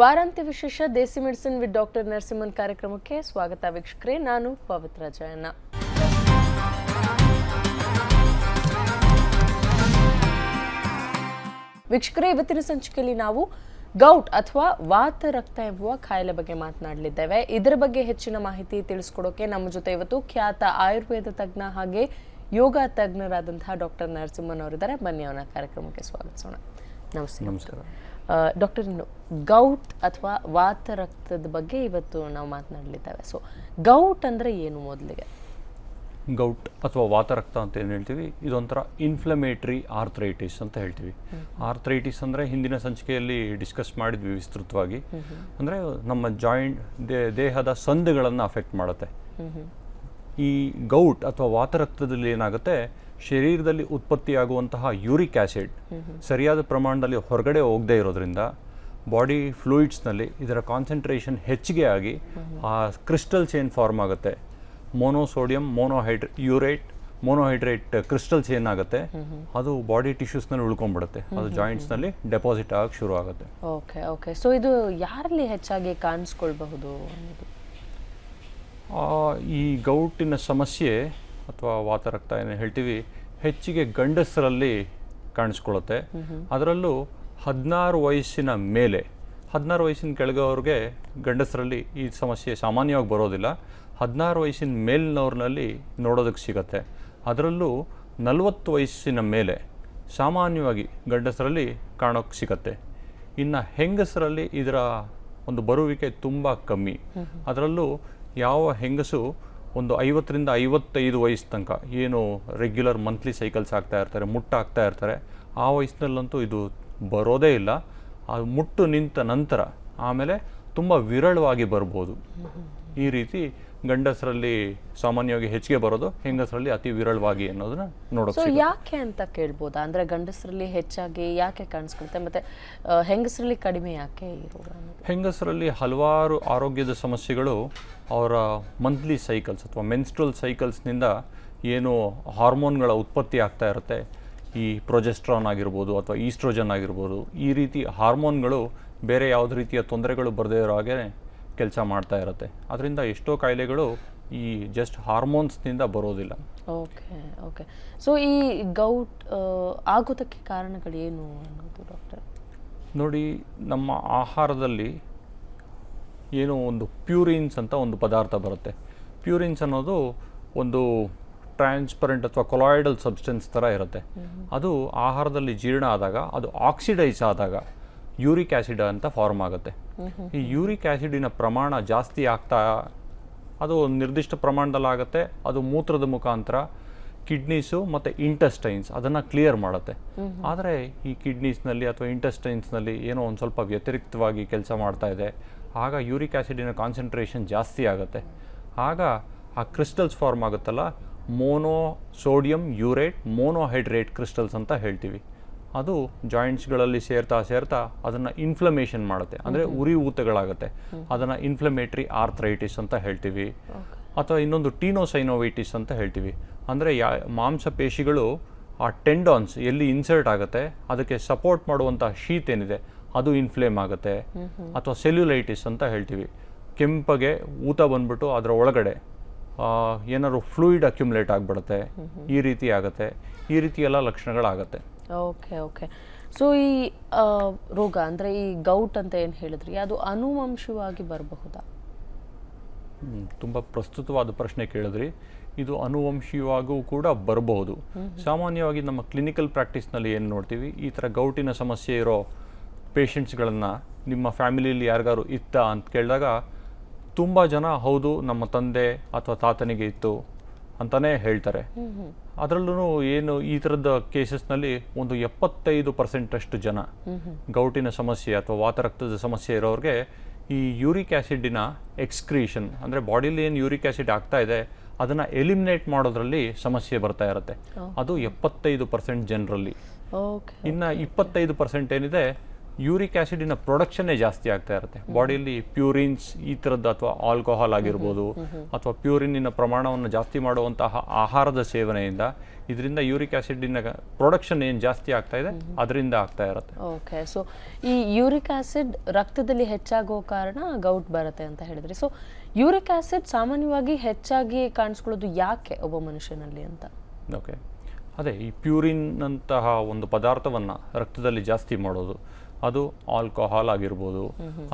ವಾರಾಂತ್ಯ ವಿಶೇಷ desi medicine with doctor Narasimhan ಕಾರ್ಯಕ್ರಮಕ್ಕೆ ಸ್ವಾಗತ ವೀಕ್ಷಕರೇ, ನಾನು ಪವಿತ್ರ ಜಯಣ್ಣ. ವೀಕ್ಷಕರೇ, ಇವತ್ತಿನ ಸಂಚಿಕೆಯಲ್ಲಿ ನಾವು ಗೌಟ್ ಅಥವಾ ವಾತ ರಕ್ತ ಎಂಬುವ ಕಾಯಿಲೆ ಬಗ್ಗೆ ಮಾತನಾಡಲಿದ್ದೇವೆ. ಇದರ ಬಗ್ಗೆ ಹೆಚ್ಚಿನ ಮಾಹಿತಿ ತಿಳಿಸ್ಕೊಡೋಕೆ ನಮ್ಮ ಜೊತೆ ಇವತ್ತು ಖ್ಯಾತ ಆಯುರ್ವೇದ ತಜ್ಞ ಹಾಗೆ ಯೋಗ ತಜ್ಞರಾದಂತಹ ಡಾಕ್ಟರ್ ನರಸಿಂಹನ್ ಅವರಿದ್ದಾರೆ. ಬನ್ನಿ ಅವನ ಕಾರ್ಯಕ್ರಮಕ್ಕೆ ಸ್ವಾಗತಿಸೋಣ. ನಮಸ್ತೆ ನಮಸ್ಕಾರ. ಡಾಕ್ಟರ್ ಗೌಟ್ ಅಥವಾ ವಾತ ರಕ್ತದ ಬಗ್ಗೆ ಇವತ್ತು ನಾವು ಮಾತನಾಡಲಿದ್ದೇವೆ. ಸೊ ಗೌಟ್ ಅಂದರೆ ಏನು ಮೊದಲಿಗೆ? ಗೌಟ್ ಅಥವಾ ವಾತರಕ್ತ ಅಂತ ಏನು ಹೇಳ್ತೀವಿ? ಇದೊಂಥರ ಇನ್ಫ್ಲಮೇಟ್ರಿ ಆರ್ಥ್ರೈಟಿಸ್ ಅಂತ ಹೇಳ್ತೀವಿ. ಆರ್ಥ್ರೈಟಿಸ್ ಅಂದರೆ ಹಿಂದಿನ ಸಂಚಿಕೆಯಲ್ಲಿ ಡಿಸ್ಕಸ್ ಮಾಡಿದ್ವಿ ವಿಸ್ತೃತವಾಗಿ. ಅಂದರೆ ನಮ್ಮ ಜಾಯಿಂಟ್ ದೇಹದ ಸಂದುಗಳನ್ನು ಅಫೆಕ್ಟ್ ಮಾಡುತ್ತೆ. ಈ ಗೌಟ್ ಅಥವಾ ವಾತರಕ್ತದಲ್ಲಿ ಏನಾಗುತ್ತೆ? ಶರೀರದಲ್ಲಿ ಉತ್ಪತ್ತಿಯಾಗುವಂತಹ ಯೂರಿಕ್ ಆ್ಯಸಿಡ್ ಸರಿಯಾದ ಪ್ರಮಾಣದಲ್ಲಿ ಹೊರಗಡೆ ಹೋಗದೇ ಇರೋದ್ರಿಂದ ಬಾಡಿ ಫ್ಲೂಯಿಡ್ಸ್ನಲ್ಲಿ ಇದರ ಕಾನ್ಸಂಟ್ರೇಷನ್ ಹೆಚ್ಚಿಗೆ ಆಗಿ ಆ ಕ್ರಿಸ್ಟಲ್ ಚೇನ್ ಫಾರ್ಮ್ ಆಗುತ್ತೆ. ಮೋನೋಸೋಡಿಯಂ ಮೋನೋಹೈಡ್ರ್ ಯೂರೇಟ್ ಮೋನೋಹೈಡ್ರೇಟ್ ಕ್ರಿಸ್ಟಲ್ ಚೇನ್ ಆಗುತ್ತೆ. ಅದು ಬಾಡಿ ಟಿಶ್ಯೂಸ್ನಲ್ಲಿ ಉಳ್ಕೊಂಡ್ಬಿಡುತ್ತೆ. ಅದು ಜಾಯಿಂಟ್ಸ್ನಲ್ಲಿ ಡೆಪಾಸಿಟ್ ಆಗಕ್ಕೆ ಶುರು ಆಗುತ್ತೆ. Okay okay. ಸೊ ಇದು ಯಾರಲ್ಲಿ ಹೆಚ್ಚಾಗಿ ಕಾಣಿಸ್ಕೊಳ್ಬಹುದು ಈ ಗೌಟಿನ ಸಮಸ್ಯೆ ಅಥವಾ ವಾತರಕ್ತ ಏನು ಹೇಳ್ತೀವಿ ಹೆಚ್ಚಿಗೆ ಗಂಡಸರಲ್ಲಿ ಕಾಣಿಸ್ಕೊಳ್ಳುತ್ತೆ. ಅದರಲ್ಲೂ ಹದಿನಾರು ವಯಸ್ಸಿನ ಮೇಲೆ ಹದಿನಾರು ವಯಸ್ಸಿನ ಕೆಳಗವ್ರಿಗೆ ಗಂಡಸರಲ್ಲಿ ಈ ಸಮಸ್ಯೆ ಸಾಮಾನ್ಯವಾಗಿ ಬರೋದಿಲ್ಲ. ಹದಿನಾರು ವಯಸ್ಸಿನ ಮೇಲಿನವ್ರನಲ್ಲಿ ನೋಡೋದಕ್ಕೆ ಸಿಗತ್ತೆ. ಅದರಲ್ಲೂ ನಲವತ್ತು ವಯಸ್ಸಿನ ಮೇಲೆ ಸಾಮಾನ್ಯವಾಗಿ ಗಂಡಸರಲ್ಲಿ ಕಾಣೋಕ್ಕೆ ಸಿಗತ್ತೆ. ಇನ್ನು ಹೆಂಗಸರಲ್ಲಿ ಇದರ ಒಂದು ಬರುವಿಕೆ ತುಂಬ ಕಮ್ಮಿ. ಅದರಲ್ಲೂ ಯಾವ ಹೆಂಗಸು ಒಂದು ಐವತ್ತರಿಂದ ಐವತ್ತೈದು ವಯಸ್ಸು ತನಕ ಏನು ರೆಗ್ಯುಲರ್ ಮಂತ್ಲಿ ಸೈಕಲ್ಸ್ ಆಗ್ತಾ ಇರ್ತಾರೆ ಮುಟ್ಟ ಆಗ್ತಾ ಇರ್ತಾರೆ, ಆ ವಯಸ್ಸಿನಲ್ಲಂತೂ ಇದು ಬರೋದೇ ಇಲ್ಲ. ಅದು ಮುಟ್ಟು ನಿಂತ ನಂತರ ಆಮೇಲೆ ತುಂಬ ವಿರಳವಾಗಿ ಬರ್ಬೋದು. ಈ ರೀತಿ ಗಂಡಸರಲ್ಲಿ ಸಾಮಾನ್ಯವಾಗಿ ಹೆಚ್ಚಿಗೆ ಬರೋದು ಹೆಂಗಸರಲ್ಲಿ ಅತಿ ವಿರಳವಾಗಿ ಅನ್ನೋದನ್ನ ನೋಡೋದು ಯಾಕೆ ಅಂತ ಕೇಳ್ಬೋದಾ? ಅಂದ್ರೆ ಗಂಡಸರಲ್ಲಿ ಹೆಚ್ಚಾಗಿ ಯಾಕೆ ಕಾಣಿಸ್ಕೊಳುತ್ತೆ? ಮತ್ತೆ ಹೆಂಗಸರಲ್ಲಿ ಕಡಿಮೆ ಯಾಕೆ ಇರೋದು? ಹೆಂಗಸರಲ್ಲಿ ಹಲವಾರು ಆರೋಗ್ಯದ ಸಮಸ್ಯೆಗಳು ಅವರ ಮಂತ್ಲಿ ಸೈಕಲ್ಸ್ ಅಥವಾ ಮೆನ್ಸ್ಟ್ರಲ್ ಸೈಕಲ್ಸ್ನಿಂದ ಏನು ಹಾರ್ಮೋನ್ಗಳ ಉತ್ಪತ್ತಿ ಆಗ್ತಾ ಇರುತ್ತೆ. ಈ ಪ್ರೊಜೆಸ್ಟ್ರಾನ್ ಆಗಿರ್ಬೋದು ಅಥವಾ ಈಸ್ಟ್ರೋಜನ್ ಆಗಿರ್ಬೋದು. ಈ ರೀತಿ ಹಾರ್ಮೋನ್ಗಳು ಬೇರೆ ಯಾವುದೇ ರೀತಿಯ ತೊಂದರೆಗಳು ಬರದೇ ಇರೋ ಹಾಗೆ ಕೆಲಸ ಮಾಡ್ತಾ ಇರುತ್ತೆ. ಅದರಿಂದ ಎಷ್ಟೋ ಕಾಯಿಲೆಗಳು ಈ ಜಸ್ಟ್ ಹಾರ್ಮೋನ್ಸ್ನಿಂದ ಬರೋದಿಲ್ಲ. ಓಕೆ ಓಕೆ ಸೊ ಈ ಗೌಟ್ ಆಗೋದಕ್ಕೆ ಆಗೋದಕ್ಕೆ ಏನು ಅನ್ನೋದು ಡಾಕ್ಟರ್ ನೋಡಿ ನಮ್ಮ ಆಹಾರದಲ್ಲಿ ಏನೋ ಒಂದು ಪ್ಯೂರಿನ್ಸ್ ಅಂತ ಒಂದು ಪದಾರ್ಥ ಬರುತ್ತೆ. ಪ್ಯೂರಿನ್ಸ್ ಅನ್ನೋದು ಒಂದು ಟ್ರಾನ್ಸ್ಪರೆಂಟ್ ಅಥವಾ ಕೊಲಾಯ್ಡಲ್ ಸಬ್ಸ್ಟೆನ್ಸ್ ಥರ ಇರುತ್ತೆ. ಅದು ಆಹಾರದಲ್ಲಿ ಜೀರ್ಣ ಆದಾಗ ಅದು ಆಕ್ಸಿಡೈಸ್ ಆದಾಗ ಯೂರಿಕ್ ಆ್ಯಸಿಡ್ ಅಂತ ಫಾರ್ಮ್ ಆಗುತ್ತೆ. ಈ ಯೂರಿಕ್ ಆ್ಯಸಿಡಿನ ಪ್ರಮಾಣ ಜಾಸ್ತಿ ಆಗ್ತಾ ಅದು ಒಂದು ನಿರ್ದಿಷ್ಟ ಪ್ರಮಾಣದಲ್ಲಿ ಆಗುತ್ತೆ. ಅದು ಮೂತ್ರದ ಮುಖಾಂತರ ಕಿಡ್ನೀಸು ಮತ್ತು ಇಂಟೆಸ್ಟೈನ್ಸ್ ಅದನ್ನು ಕ್ಲಿಯರ್ ಮಾಡುತ್ತೆ. ಆದರೆ ಈ ಕಿಡ್ನೀಸ್ನಲ್ಲಿ ಅಥವಾ ಇಂಟೆಸ್ಟೈನ್ಸ್ನಲ್ಲಿ ಏನೋ ಒಂದು ಸ್ವಲ್ಪ ವ್ಯತಿರಿಕ್ತವಾಗಿ ಕೆಲಸ ಮಾಡ್ತಾ ಇದೆ. ಆಗ ಯೂರಿಕ್ ಆ್ಯಸಿಡಿನ ಕಾನ್ಸಂಟ್ರೇಷನ್ ಜಾಸ್ತಿ ಆಗುತ್ತೆ. ಆಗ ಆ ಕ್ರಿಸ್ಟಲ್ಸ್ ಫಾರ್ಮ್ ಆಗುತ್ತಲ್ಲ mono sodium urate monohydrate crystals ಅಂತ ಹೇಳ್ತೀವಿ. ಅದು ಜಾಯಿಂಟ್ಸ್ಗಳಲ್ಲಿ ಸೇರ್ತಾ ಸೇರ್ತಾ ಅದನ್ನು ಇನ್ಫ್ಲಮೇಷನ್ ಮಾಡುತ್ತೆ. ಅಂದರೆ ಉರಿ ಊತಗಳಾಗುತ್ತೆ. ಅದನ್ನು ಇನ್ಫ್ಲಮೇಟ್ರಿ ಆರ್ಥ್ರೈಟಿಸ್ ಅಂತ ಹೇಳ್ತೀವಿ. ಅಥವಾ ಇನ್ನೊಂದು ಟೀನೋಸೈನೋವೈಟಿಸ್ ಅಂತ ಹೇಳ್ತೀವಿ. ಅಂದರೆ ಯಾ ಮಾಂಸಪೇಶಿಗಳು ಆ ಟೆಂಡಾನ್ಸ್ ಎಲ್ಲಿ ಇನ್ಸರ್ಟ್ ಆಗುತ್ತೆ ಅದಕ್ಕೆ ಸಪೋರ್ಟ್ ಮಾಡುವಂಥ ಶೀತ್ ಏನಿದೆ ಅದು ಇನ್ಫ್ಲೇಮ್ ಆಗುತ್ತೆ. ಅಥವಾ ಸೆಲ್ಯುಲೈಟಿಸ್ ಅಂತ ಹೇಳ್ತೀವಿ. ಕೆಂಪಗೆ ಊತ ಬಂದ್ಬಿಟ್ಟು ಅದರ ಒಳಗಡೆ ಏನಾದ್ರು ಫ್ಲೂಯಿಡ್ ಅಕ್ಯುಮುಲೇಟ್ ಆಗಿಬಿಡುತ್ತೆ. ಈ ರೀತಿ ಆಗುತ್ತೆ. ಈ ರೀತಿ ಎಲ್ಲ ಲಕ್ಷಣಗಳಾಗತ್ತೆ. ಓಕೆ ಓಕೆ ಸೊ ಈ ರೋಗ ಅಂದ್ರೆ ಈ ಗೌಟ್ ಅಂತ ಏನು ಹೇಳಿದ್ರಿ ಅದು ಅನುವಂಶವಾಗಿ ಬರಬಹುದಾ? ತುಂಬ ಪ್ರಸ್ತುತವಾದ ಪ್ರಶ್ನೆ ಕೇಳಿದ್ರಿ. ಇದು ಅನುವಂಶೀಯವಾಗೂ ಕೂಡ ಬರಬಹುದು. ಸಾಮಾನ್ಯವಾಗಿ ನಮ್ಮ ಕ್ಲಿನಿಕಲ್ ಪ್ರಾಕ್ಟೀಸ್ನಲ್ಲಿ ಏನು ನೋಡ್ತೀವಿ ಈ ಥರ ಗೌಟಿನ ಸಮಸ್ಯೆ ಇರೋ ಪೇಷಂಟ್ಸ್ಗಳನ್ನು ನಿಮ್ಮ ಫ್ಯಾಮಿಲಿಯಲ್ಲಿ ಯಾರಿಗಾರು ಇತ್ತ ಅಂತ ಕೇಳಿದಾಗ ತುಂಬ ಜನ ಹೌದು ನಮ್ಮ ತಂದೆ ಅಥವಾ ತಾತನಿಗೆ ಇತ್ತು ಅಂತಲೇ ಹೇಳ್ತಾರೆ. ಅದರಲ್ಲೂ ಏನು ಈ ಥರದ ಕೇಸಸ್ನಲ್ಲಿ ಒಂದು ಎಪ್ಪತ್ತೈದು ಪರ್ಸೆಂಟಷ್ಟು ಜನ ಗೌಟಿನ ಸಮಸ್ಯೆ ಅಥವಾ ವಾತರಕ್ತದ ಸಮಸ್ಯೆ ಇರೋರಿಗೆ ಈ ಯೂರಿಕ್ ಆ್ಯಸಿಡಿನ ಎಕ್ಸ್ಕ್ರೀಷನ್ ಅಂದರೆ ಬಾಡಿಲಿ ಏನು ಯೂರಿಕ್ ಆಸಿಡ್ ಆಗ್ತಾ ಇದೆ ಅದನ್ನ ಎಲಿಮಿನೇಟ್ ಮಾಡೋದ್ರಲ್ಲಿ ಸಮಸ್ಯೆ ಬರ್ತಾ ಇರುತ್ತೆ. ಅದು ಎಪ್ಪತ್ತೈದು ಪರ್ಸೆಂಟ್ ಜನರಲ್ಲಿ. ಇನ್ನು ಇಪ್ಪತ್ತೈದು ಪರ್ಸೆಂಟ್ ಏನಿದೆ ಯೂರಿಕ್ ಆ್ಯಸಿಡಿನ ಪ್ರೊಡಕ್ಷನ್ನೇ ಜಾಸ್ತಿ ಆಗ್ತಾ ಇರುತ್ತೆ. ಬಾಡಿಯಲ್ಲಿ ಪ್ಯೂರಿನ್ಸ್ ಈ ಥರದ್ದು ಅಥವಾ ಆಲ್ಕೋಹಾಲ್ ಆಗಿರ್ಬೋದು ಅಥವಾ ಪ್ಯೂರಿನಿನ ಪ್ರಮಾಣವನ್ನು ಜಾಸ್ತಿ ಮಾಡುವಂತಹ ಆಹಾರದ ಸೇವನೆಯಿಂದ ಇದರಿಂದ ಯೂರಿಕ್ ಆ್ಯಸಿಡಿನ ಪ್ರೊಡಕ್ಷನ್ ಏನು ಜಾಸ್ತಿ ಆಗ್ತಾ ಇದೆ ಅದರಿಂದ ಆಗ್ತಾ ಇರುತ್ತೆ. ಓಕೆ ಸೊ ಈ ಯೂರಿಕ್ ಆಸಿಡ್ ರಕ್ತದಲ್ಲಿ ಹೆಚ್ಚಾಗೋ ಕಾರಣ ಗೌಟ್ ಬರುತ್ತೆ ಅಂತ ಹೇಳಿದ್ರಿ. ಸೊ ಯೂರಿಕ್ ಆಸಿಡ್ ಸಾಮಾನ್ಯವಾಗಿ ಹೆಚ್ಚಾಗಿ ಕಾಣಿಸ್ಕೊಳ್ಳೋದು ಯಾಕೆ ಒಬ್ಬ ಮನುಷ್ಯನಲ್ಲಿ ಅಂತ? ಓಕೆ ಅದೇ ಈ ಪ್ಯೂರಿನ್ ಅಂತಹ ಒಂದು ಪದಾರ್ಥವನ್ನು ರಕ್ತದಲ್ಲಿ ಜಾಸ್ತಿ ಮಾಡೋದು ಅದು ಆಲ್ಕೋಹಾಲ್ ಆಗಿರ್ಬೋದು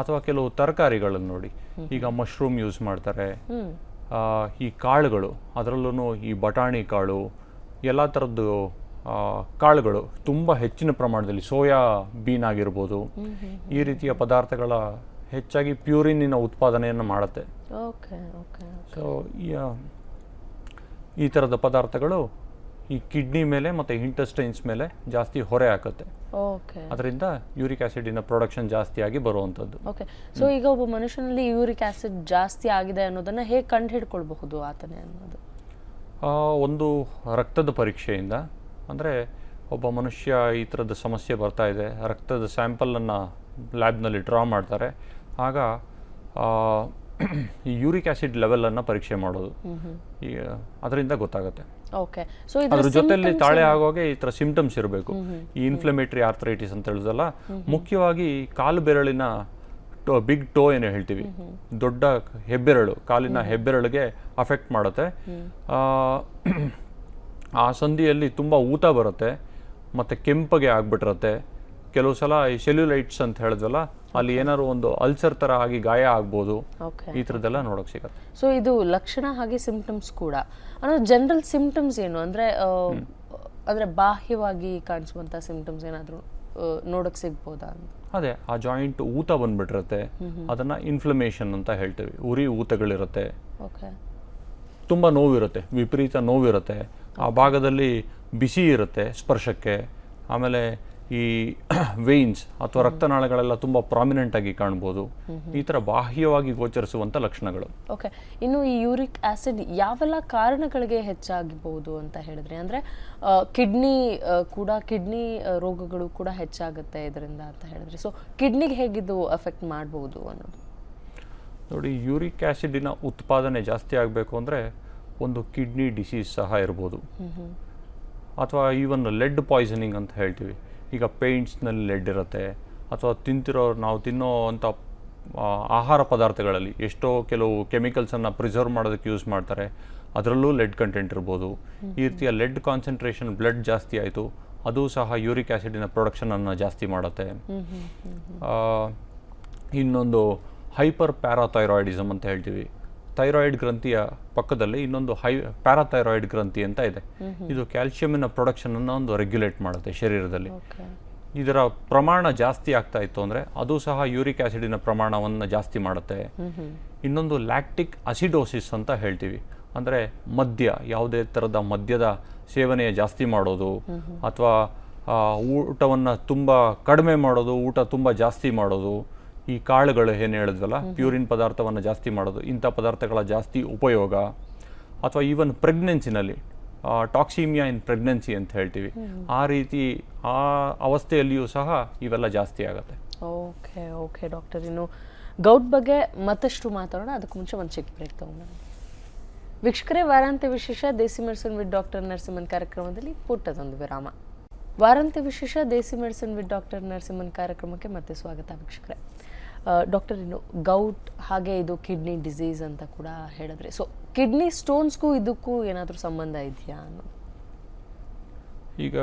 ಅಥವಾ ಕೆಲವು ತರಕಾರಿಗಳನ್ನು ನೋಡಿ. ಈಗ ಮಶ್ರೂಮ್ ಯೂಸ್ ಮಾಡ್ತಾರೆ. ಈ ಕಾಳುಗಳು ಅದರಲ್ಲೂ ಈ ಬಟಾಣಿ ಕಾಳು ಎಲ್ಲ ಥರದ್ದು ಕಾಳುಗಳು ತುಂಬ ಹೆಚ್ಚಿನ ಪ್ರಮಾಣದಲ್ಲಿ ಸೋಯಾ ಬೀನ್ ಆಗಿರ್ಬೋದು. ಈ ರೀತಿಯ ಪದಾರ್ಥಗಳ ಹೆಚ್ಚಾಗಿ ಪ್ಯೂರಿನಿನ ಉತ್ಪಾದನೆಯನ್ನು ಮಾಡುತ್ತೆ. ಓಕೆ ಓಕೆ ಸೊ ಈ ಥರದ ಪದಾರ್ಥಗಳು ಈ ಕಿಡ್ನಿ ಮೇಲೆ ಮತ್ತು ಇಂಟೆಸ್ಟೈನ್ಸ್ ಮೇಲೆ ಜಾಸ್ತಿ ಹೊರೆ ಹಾಕುತ್ತೆ. ಓಕೆ ಅದರಿಂದ ಯೂರಿಕ್ ಆ್ಯಸಿಡಿನ ಪ್ರೊಡಕ್ಷನ್ ಜಾಸ್ತಿಯಾಗಿ ಬರುವಂಥದ್ದು. ಓಕೆ ಸೊ ಈಗ ಒಬ್ಬ ಮನುಷ್ಯನಲ್ಲಿ ಯೂರಿಕ್ ಆಸಿಡ್ ಜಾಸ್ತಿ ಆಗಿದೆ ಅನ್ನೋದನ್ನ ಹೇಗೆ ಕಂಡು ಹಿಡ್ಕೊಳ್ಬಹುದು ಆತನೇ ಅನ್ನೋದು? ಒಂದು ರಕ್ತದ ಪರೀಕ್ಷೆಯಿಂದ ಅಂದರೆ ಒಬ್ಬ ಮನುಷ್ಯ ಈ ಥರದ ಸಮಸ್ಯೆ ಬರ್ತಾ ಇದೆ ರಕ್ತದ ಸ್ಯಾಂಪಲನ್ನು ಲ್ಯಾಬ್ನಲ್ಲಿ ಡ್ರಾ ಮಾಡ್ತಾರೆ ಆಗ ಈ ಯೂರಿಕ್ ಆ್ಯಸಿಡ್ ಲೆವೆಲನ್ನು ಪರೀಕ್ಷೆ ಮಾಡೋದು. ಅದರಿಂದ ಗೊತ್ತಾಗುತ್ತೆ. ಓಕೆ ಸೊ ಅದ್ರ ಜೊತೆಯಲ್ಲಿ ತಾಳೆ ಆಗೋಗೆ ಈ ಥರ ಸಿಂಪ್ಟಮ್ಸ್ ಇರಬೇಕು. ಈ ಇನ್ಫ್ಲಮೇಟರಿ ಆರ್ಥರೈಟಿಸ್ ಅಂತ ಹೇಳುದಲ್ಲ ಮುಖ್ಯವಾಗಿ ಕಾಲು ಬೆರಳಿನ ಬಿಗ್ ಟೋ ಏನು ಹೇಳ್ತೀವಿ. ದೊಡ್ಡ ಹೆಬ್ಬೆರಳು ಕಾಲಿನ ಹೆಬ್ಬೆರಳಿಗೆ ಅಫೆಕ್ಟ್ ಮಾಡುತ್ತೆ. ಆ, ಆ ಸಂಧಿಯಲ್ಲಿ ತುಂಬ ಊತ ಬರುತ್ತೆ ಮತ್ತೆ ಕೆಂಪಗೆ ಆಗ್ಬಿಟ್ಟಿರುತ್ತೆ. ಕೆಲವು ಸಲ ಈ ಸೆಲ್ಯುಲೈಟ್ಸ್ ಅಂತ ಹೇಳಿದ್ವಲ್ಲ ಅಲ್ಲಿ ಏನಾದ್ರು ಒಂದು ಅಲ್ಸರ್ ಥರ ಆಗಿ ಗಾಯ ಆಗ್ಬೋದು. ಈ ಥರದ್ದೆಲ್ಲ ನೋಡೋಕೆ ಸಿಗುತ್ತೆ. ಸೊ ಇದು ಲಕ್ಷಣ ಹಾಗೆ ಸಿಂಪ್ಟಮ್ಸ್ ಕೂಡ. ಅಂದ್ರೆ ಜನರಲ್ ಸಿಂಪ್ಟಮ್ಸ್ ಏನು? ಅಂದ್ರೆ ಅಂದ್ರೆ ಬಾಹ್ಯವಾಗಿ ಕಾಣಿಸುವಂತ ಸಿಂಪ್ಟಮ್ಸ್ ಏನಾದರೂ ನೋಡಕ್ ಸಿಗ್ಬೋದಾ ಅದೇ ಆ ಜಾಯಿಂಟ್ ಊತ ಬಂದ್ಬಿಟ್ಟಿರುತ್ತೆ. ಅದನ್ನ ಇನ್ಫ್ಲಮೇಷನ್ ಅಂತ ಹೇಳ್ತೀವಿ. ಉರಿ ಊತಗಳಿರುತ್ತೆ. ಓಕೆ ತುಂಬ ನೋವಿರುತ್ತೆ. ವಿಪರೀತ ನೋವಿರುತ್ತೆ. ಆ ಭಾಗದಲ್ಲಿ ಬಿಸಿ ಇರುತ್ತೆ ಸ್ಪರ್ಶಕ್ಕೆ. ಆಮೇಲೆ ಈ ವೇನ್ಸ್ ಅಥವಾ ರಕ್ತನಾಳಗಳೆಲ್ಲ ತುಂಬ ಪ್ರಾಮಿನೆಂಟ್ ಆಗಿ ಕಾಣ್ಬೋದು. ಈ ಥರ ಬಾಹ್ಯವಾಗಿ ಗೋಚರಿಸುವಂಥ ಲಕ್ಷಣಗಳು. ಓಕೆ ಇನ್ನು ಈ ಯೂರಿಕ್ ಆಸಿಡ್ ಯಾವೆಲ್ಲ ಕಾರಣಗಳಿಗೆ ಹೆಚ್ಚಾಗಬಹುದು ಅಂತ ಹೇಳಿದ್ರೆ ಅಂದ್ರೆ ಕಿಡ್ನಿ ಕೂಡ ಕಿಡ್ನಿ ರೋಗಗಳು ಕೂಡ ಹೆಚ್ಚಾಗುತ್ತೆ ಇದರಿಂದ ಅಂತ ಹೇಳಿದ್ರೆ. ಸೊ ಕಿಡ್ನಿಗೆ ಹೇಗಿದ್ದು ಎಫೆಕ್ಟ್ ಮಾಡಬಹುದು ಅನ್ನೋದು? ನೋಡಿ ಯೂರಿಕ್ ಆ್ಯಸಿಡಿನ ಉತ್ಪಾದನೆ ಜಾಸ್ತಿ ಆಗಬೇಕು ಅಂದರೆ ಒಂದು ಕಿಡ್ನಿ ಡಿಸೀಸ್ ಸಹ ಇರ್ಬೋದು. ಅಥವಾ ಈವನ್ ಲೆಡ್ ಪಾಯ್ಸನಿಂಗ್ ಅಂತ ಹೇಳ್ತೀವಿ. ಈಗ ಪೇಂಟ್ಸ್ನಲ್ಲಿ ಲೆಡ್ ಇರುತ್ತೆ ಅಥವಾ ತಿಂತಿರೋ ನಾವು ತಿನ್ನೋ ಅಂಥ ಆಹಾರ ಪದಾರ್ಥಗಳಲ್ಲಿ ಎಷ್ಟೋ ಕೆಲವು ಕೆಮಿಕಲ್ಸನ್ನು ಪ್ರಿಸರ್ವ್ ಮಾಡೋದಕ್ಕೆ ಯೂಸ್ ಮಾಡ್ತಾರೆ ಅದರಲ್ಲೂ ಲೆಡ್ ಕಂಟೆಂಟ್ ಇರ್ಬೋದು. ಈ ರೀತಿಯ ಲೆಡ್ ಕಾನ್ಸಂಟ್ರೇಷನ್ ಬ್ಲಡ್ ಜಾಸ್ತಿ ಆಯಿತು ಅದು ಸಹ ಯೂರಿಕ್ ಆ್ಯಸಿಡಿನ ಪ್ರೊಡಕ್ಷನನ್ನು ಜಾಸ್ತಿ ಮಾಡುತ್ತೆ. ಇನ್ನೊಂದು ಹೈಪರ್ ಪ್ಯಾರಾಥೈರಾಯ್ಡಿಸಮ್ ಅಂತ ಹೇಳ್ತೀವಿ. ಥೈರಾಯ್ಡ್ ಗ್ರಂಥಿಯ ಪಕ್ಕದಲ್ಲಿ ಇನ್ನೊಂದು ಹೈ ಪ್ಯಾರಾಥೈರಾಯ್ಡ್ ಗ್ರಂಥಿ ಅಂತ ಇದೆ. ಇದು ಕ್ಯಾಲ್ಸಿಯಮಿನ ಪ್ರೊಡಕ್ಷನನ್ನು ಒಂದು ರೆಗ್ಯುಲೇಟ್ ಮಾಡುತ್ತೆ ಶರೀರದಲ್ಲಿ. ಇದರ ಪ್ರಮಾಣ ಜಾಸ್ತಿ ಆಗ್ತಾ ಇತ್ತು ಅಂದರೆ ಅದು ಸಹ ಯೂರಿಕ್ ಆ್ಯಸಿಡಿನ ಪ್ರಮಾಣವನ್ನು ಜಾಸ್ತಿ ಮಾಡುತ್ತೆ. ಇನ್ನೊಂದು ಲ್ಯಾಕ್ಟಿಕ್ ಅಸಿಡೋಸಿಸ್ ಅಂತ ಹೇಳ್ತೀವಿ. ಅಂದರೆ ಮದ್ಯ ಯಾವುದೇ ಥರದ ಮದ್ಯದ ಸೇವನೆಯ ಜಾಸ್ತಿ ಮಾಡೋದು ಅಥವಾ ಊಟವನ್ನು ತುಂಬ ಕಡಿಮೆ ಮಾಡೋದು ಊಟ ತುಂಬ ಜಾಸ್ತಿ ಮಾಡೋದು ಈ ಕಾಳುಗಳು ಏನು ಹೇಳಿದ್ವಲ್ಲ ಪ್ಯೂರಿನ್ ಪದಾರ್ಥವನ್ನು ಜಾಸ್ತಿ ಮಾಡೋದು ಇಂಥ ಪದಾರ್ಥಗಳ ಜಾಸ್ತಿ ಉಪಯೋಗ. ಅಥವಾ ಈವನ್ ಪ್ರೆಗ್ನೆನ್ಸಿನಲ್ಲಿ ಟಾಕ್ಸಿಮಿಯಾ ಇನ್ ಪ್ರೆಗ್ನೆನ್ಸಿ ಅಂತ ಹೇಳ್ತೀವಿ. ಆ ರೀತಿ ಆ ಅವಸ್ಥೆಯಲ್ಲಿಯೂ ಸಹ ಇವೆಲ್ಲ ಜಾಸ್ತಿ ಆಗುತ್ತೆ. Okay okay doctor. ಇನ್ನು ಗೌಟ್ ಬಗ್ಗೆ ಮತ್ತಷ್ಟು ಮಾತಾಡೋಣ. ಅದಕ್ಕೆ ಮುಂಚೆ ಒಂದು ಚಿಕ್ಕ ಬ್ರೇಕ್ ತಗೊಂಡು ವೀಕ್ಷಕರೇ ವಾರಾಂತ್ಯ ವಿಶೇಷ desi medicine with doctor Narasimhan ಕಾರ್ಯಕ್ರಮದಲ್ಲಿ ಪುಟ್ಟದೊಂದು ವಿರಾಮ. ವಾರಾಂತ್ಯ ವಿಶೇಷ desi medicine with doctor Narasimhan ಕಾರ್ಯಕ್ರಮಕ್ಕೆ ಮತ್ತೆ ಸ್ವಾಗತ ವೀಕ್ಷಕರೇ. ಡಾಕ್ಟರ್ ಇನ್ನು ಗೌಟ್ ಹಾಗೆ ಇದು ಕಿಡ್ನಿ ಡಿಸೀಸ್ ಅಂತ ಕೂಡ ಹೇಳಿದ್ರೆ. ಸೊ ಕಿಡ್ನಿ ಸ್ಟೋನ್ಸ್ಗೂ ಇದಕ್ಕೂ ಏನಾದರೂ ಸಂಬಂಧ ಇದೆಯಾ ಈಗ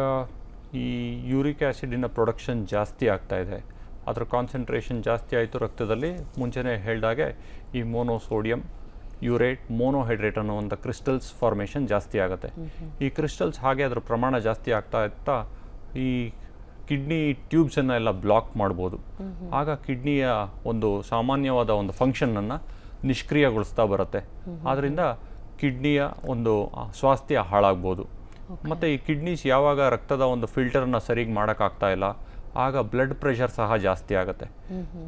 ಈ ಯೂರಿಕ್ ಆ್ಯಸಿಡಿನ ಪ್ರೊಡಕ್ಷನ್ ಜಾಸ್ತಿ ಆಗ್ತಾ ಇದೆ. ಅದರ ಕಾನ್ಸಂಟ್ರೇಷನ್ ಜಾಸ್ತಿ ಆಯಿತು ರಕ್ತದಲ್ಲಿ. ಮುಂಚೆನೇ ಹೇಳಿದಾಗೆ ಈ ಮೋನೋಸೋಡಿಯಂ ಯೂರೇಟ್ ಮೋನೋಹೈಡ್ರೇಟ್ ಅನ್ನುವಂಥ ಕ್ರಿಸ್ಟಲ್ಸ್ ಫಾರ್ಮೇಷನ್ ಜಾಸ್ತಿ ಆಗುತ್ತೆ. ಈ ಕ್ರಿಸ್ಟಲ್ಸ್ ಹಾಗೆ ಅದರ ಪ್ರಮಾಣ ಜಾಸ್ತಿ ಆಗ್ತಾ ಇರ್ತಾ ಈ ಕಿಡ್ನಿ ಟ್ಯೂಬ್ಸನ್ನು ಎಲ್ಲ ಬ್ಲಾಕ್ ಮಾಡ್ಬೋದು. ಆಗ ಕಿಡ್ನಿಯ ಒಂದು ಸಾಮಾನ್ಯವಾದ ಒಂದು ಫಂಕ್ಷನನ್ನು ನಿಷ್ಕ್ರಿಯಗೊಳಿಸ್ತಾ ಬರುತ್ತೆ. ಆದ್ದರಿಂದ ಕಿಡ್ನಿಯ ಒಂದು ಸ್ವಾಸ್ಥ್ಯ ಹಾಳಾಗ್ಬೋದು. ಮತ್ತು ಈ ಕಿಡ್ನೀಸ್ ಯಾವಾಗ ರಕ್ತದ ಒಂದು ಫಿಲ್ಟರನ್ನು ಸರಿಗೆ ಮಾಡೋಕ್ಕಾಗ್ತಾ ಇಲ್ಲ ಆಗ ಬ್ಲಡ್ ಪ್ರೆಷರ್ ಸಹ ಜಾಸ್ತಿ ಆಗುತ್ತೆ.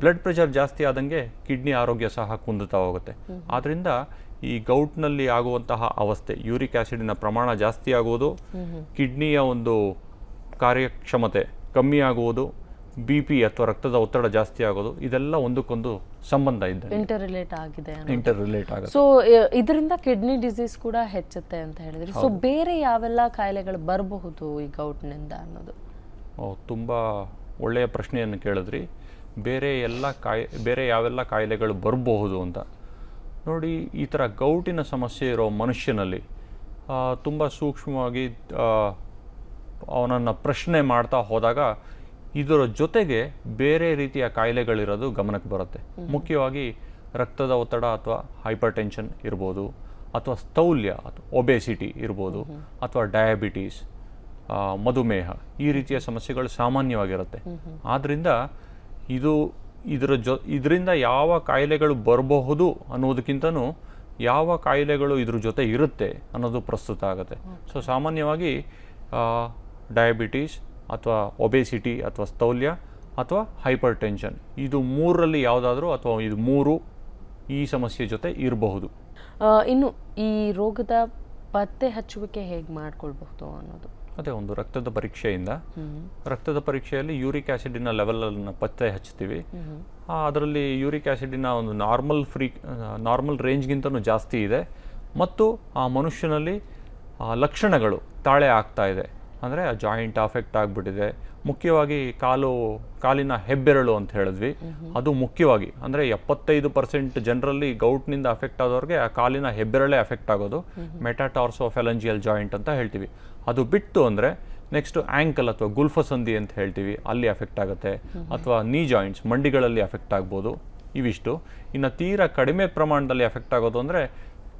ಬ್ಲಡ್ ಪ್ರೆಷರ್ ಜಾಸ್ತಿ ಆದಂಗೆ ಕಿಡ್ನಿ ಆರೋಗ್ಯ ಸಹ ಕುಂದುತ್ತಾ ಹೋಗುತ್ತೆ. ಆದ್ದರಿಂದ ಈ ಗೌಟ್ನಲ್ಲಿ ಆಗುವಂತಹ ಅವಸ್ಥೆ ಯೂರಿಕ್ ಆ್ಯಸಿಡಿನ ಪ್ರಮಾಣ ಜಾಸ್ತಿ ಆಗುವುದು ಕಿಡ್ನಿಯ ಒಂದು ಕಾರ್ಯಕ್ಷಮತೆ ಕಮ್ಮಿ ಆಗುವುದು ಬಿ ಪಿ ಅಥವಾ ರಕ್ತದ ಒತ್ತಡ ಜಾಸ್ತಿ ಆಗೋದು ಇದೆಲ್ಲ ಒಂದಕ್ಕೊಂದು ಸಂಬಂಧ ಇದೆ ಇಂಟರ್ ರಿಲೇಟ್ ಆಗಿದೆ. ಇಂಟರ್ ರಿಲೇಟ್ ಆಗುತ್ತೆ. ಸೊ ಇದರಿಂದ ಕಿಡ್ನಿ ಡಿಸೀಸ್ ಕೂಡ ಹೆಚ್ಚುತ್ತೆ ಅಂತ ಹೇಳಿದ್ರೆ. ಸೊ ಬೇರೆ ಯಾವೆಲ್ಲ ಕಾಯಿಲೆಗಳು ಬರಬಹುದು ಈ ಗೌಟ್ನಿಂದ ಅನ್ನೋದು? ತುಂಬ ಒಳ್ಳೆಯ ಪ್ರಶ್ನೆಯನ್ನು ಕೇಳಿದ್ರಿ. ಬೇರೆ ಎಲ್ಲ ಕಾಯಿ ಬೇರೆ ಯಾವೆಲ್ಲ ಕಾಯಿಲೆಗಳು ಬರಬಹುದು ಅಂತ. ನೋಡಿ ಈ ಥರ ಗೌಟಿನ ಸಮಸ್ಯೆ ಇರೋ ಮನುಷ್ಯನಲ್ಲಿ ತುಂಬ ಸೂಕ್ಷ್ಮವಾಗಿ ಅವನನ್ನು ಪ್ರಶ್ನೆ ಮಾಡ್ತಾ ಹೋದಾಗ ಇದರ ಜೊತೆಗೆ ಬೇರೆ ರೀತಿಯ ಕಾಯಿಲೆಗಳಿರೋದು ಗಮನಕ್ಕೆ ಬರುತ್ತೆ. ಮುಖ್ಯವಾಗಿ ರಕ್ತದ ಒತ್ತಡ ಅಥವಾ ಹೈಪರ್ ಟೆನ್ಷನ್ ಇರ್ಬೋದು ಅಥವಾ ಸ್ಥೌಲ್ಯ ಅಥವಾ ಒಬೆಸಿಟಿ ಇರ್ಬೋದು ಅಥವಾ ಡಯಾಬಿಟೀಸ್ ಮಧುಮೇಹ ಈ ರೀತಿಯ ಸಮಸ್ಯೆಗಳು ಸಾಮಾನ್ಯವಾಗಿರುತ್ತೆ. ಆದ್ದರಿಂದ ಇದು ಇದರ ಜೊ ಇದರಿಂದ ಯಾವ ಕಾಯಿಲೆಗಳು ಬರಬಹುದು ಅನ್ನೋದಕ್ಕಿಂತನೂ ಯಾವ ಕಾಯಿಲೆಗಳು ಇದ್ರ ಜೊತೆ ಇರುತ್ತೆ ಅನ್ನೋದು ಪ್ರಸ್ತುತ ಆಗುತ್ತೆ. ಸೊ ಸಾಮಾನ್ಯವಾಗಿ ಡಯಾಬಿಟೀಸ್ ಅಥವಾ ಒಬೆಸಿಟಿ ಅಥವಾ ಸ್ಥೌಲ್ಯ ಅಥವಾ ಹೈಪರ್ ಟೆನ್ಷನ್ ಇದು ಮೂರರಲ್ಲಿ ಯಾವುದಾದ್ರೂ ಅಥವಾ ಇದು ಮೂರು ಈ ಸಮಸ್ಯೆ ಜೊತೆ ಇರಬಹುದು. ಇನ್ನು ಈ ರೋಗದ ಪತ್ತೆ ಹಚ್ಚುವಿಕೆ ಹೇಗೆ ಮಾಡ್ಕೊಳ್ಬಹುದು ಅನ್ನೋದು? ಅದೇ ಒಂದು ರಕ್ತದ ಪರೀಕ್ಷೆಯಿಂದ. ರಕ್ತದ ಪರೀಕ್ಷೆಯಲ್ಲಿ ಯೂರಿಕ್ ಆ್ಯಸಿಡಿನ ಲೆವೆಲನ್ನು ಪತ್ತೆ ಹಚ್ತೀವಿ ಅದರಲ್ಲಿ ಯೂರಿಕ್ ಆ್ಯಸಿಡಿನ ಒಂದು ನಾರ್ಮಲ್ ಫ್ರೀ ನಾರ್ಮಲ್ ರೇಂಜ್ಗಿಂತನೂ ಜಾಸ್ತಿ ಇದೆ. ಮತ್ತು ಆ ಮನುಷ್ಯನಲ್ಲಿ ಆ, ಲಕ್ಷಣಗಳು ತಾಳೆ ಆಗ್ತಾ ಇದೆ. ಅಂದರೆ ಆ ಜಾಯಿಂಟ್ ಅಫೆಕ್ಟ್ ಆಗಿಬಿಟ್ಟಿದೆ. ಮುಖ್ಯವಾಗಿ ಕಾಲು ಕಾಲಿನ ಹೆಬ್ಬೆರಳು ಅಂತ ಹೇಳಿದ್ವಿ. ಅದು ಮುಖ್ಯವಾಗಿ ಅಂದರೆ ಎಪ್ಪತ್ತೈದು ಪರ್ಸೆಂಟ್ ಜನರಲ್ಲಿ ಗೌಟ್ನಿಂದ ಅಫೆಕ್ಟ್ ಆದವ್ರಿಗೆ ಆ ಕಾಲಿನ ಹೆಬ್ಬೆರಳೆ ಅಫೆಕ್ಟ್ ಆಗೋದು. ಮೆಟಾಟಾರ್ಸೋ ಫೆಲಂಜಿಯಲ್ ಜಾಯಿಂಟ್ ಅಂತ ಹೇಳ್ತೀವಿ. ಅದು ಬಿಟ್ಟು ಅಂದರೆ ನೆಕ್ಸ್ಟ್ ಆ್ಯಂಕಲ್ ಅಥವಾ ಗುಲ್ಫಸಂಧಿ ಅಂತ ಹೇಳ್ತೀವಿ. ಅಲ್ಲಿ ಅಫೆಕ್ಟ್ ಆಗುತ್ತೆ. ಅಥವಾ ನೀ ಜಾಯಿಂಟ್ಸ್ ಮಂಡಿಗಳಲ್ಲಿ ಅಫೆಕ್ಟ್ ಆಗ್ಬೋದು. ಇವಿಷ್ಟು. ಇನ್ನು ತೀರಾ ಕಡಿಮೆ ಪ್ರಮಾಣದಲ್ಲಿ ಅಫೆಕ್ಟ್ ಆಗೋದು ಅಂದರೆ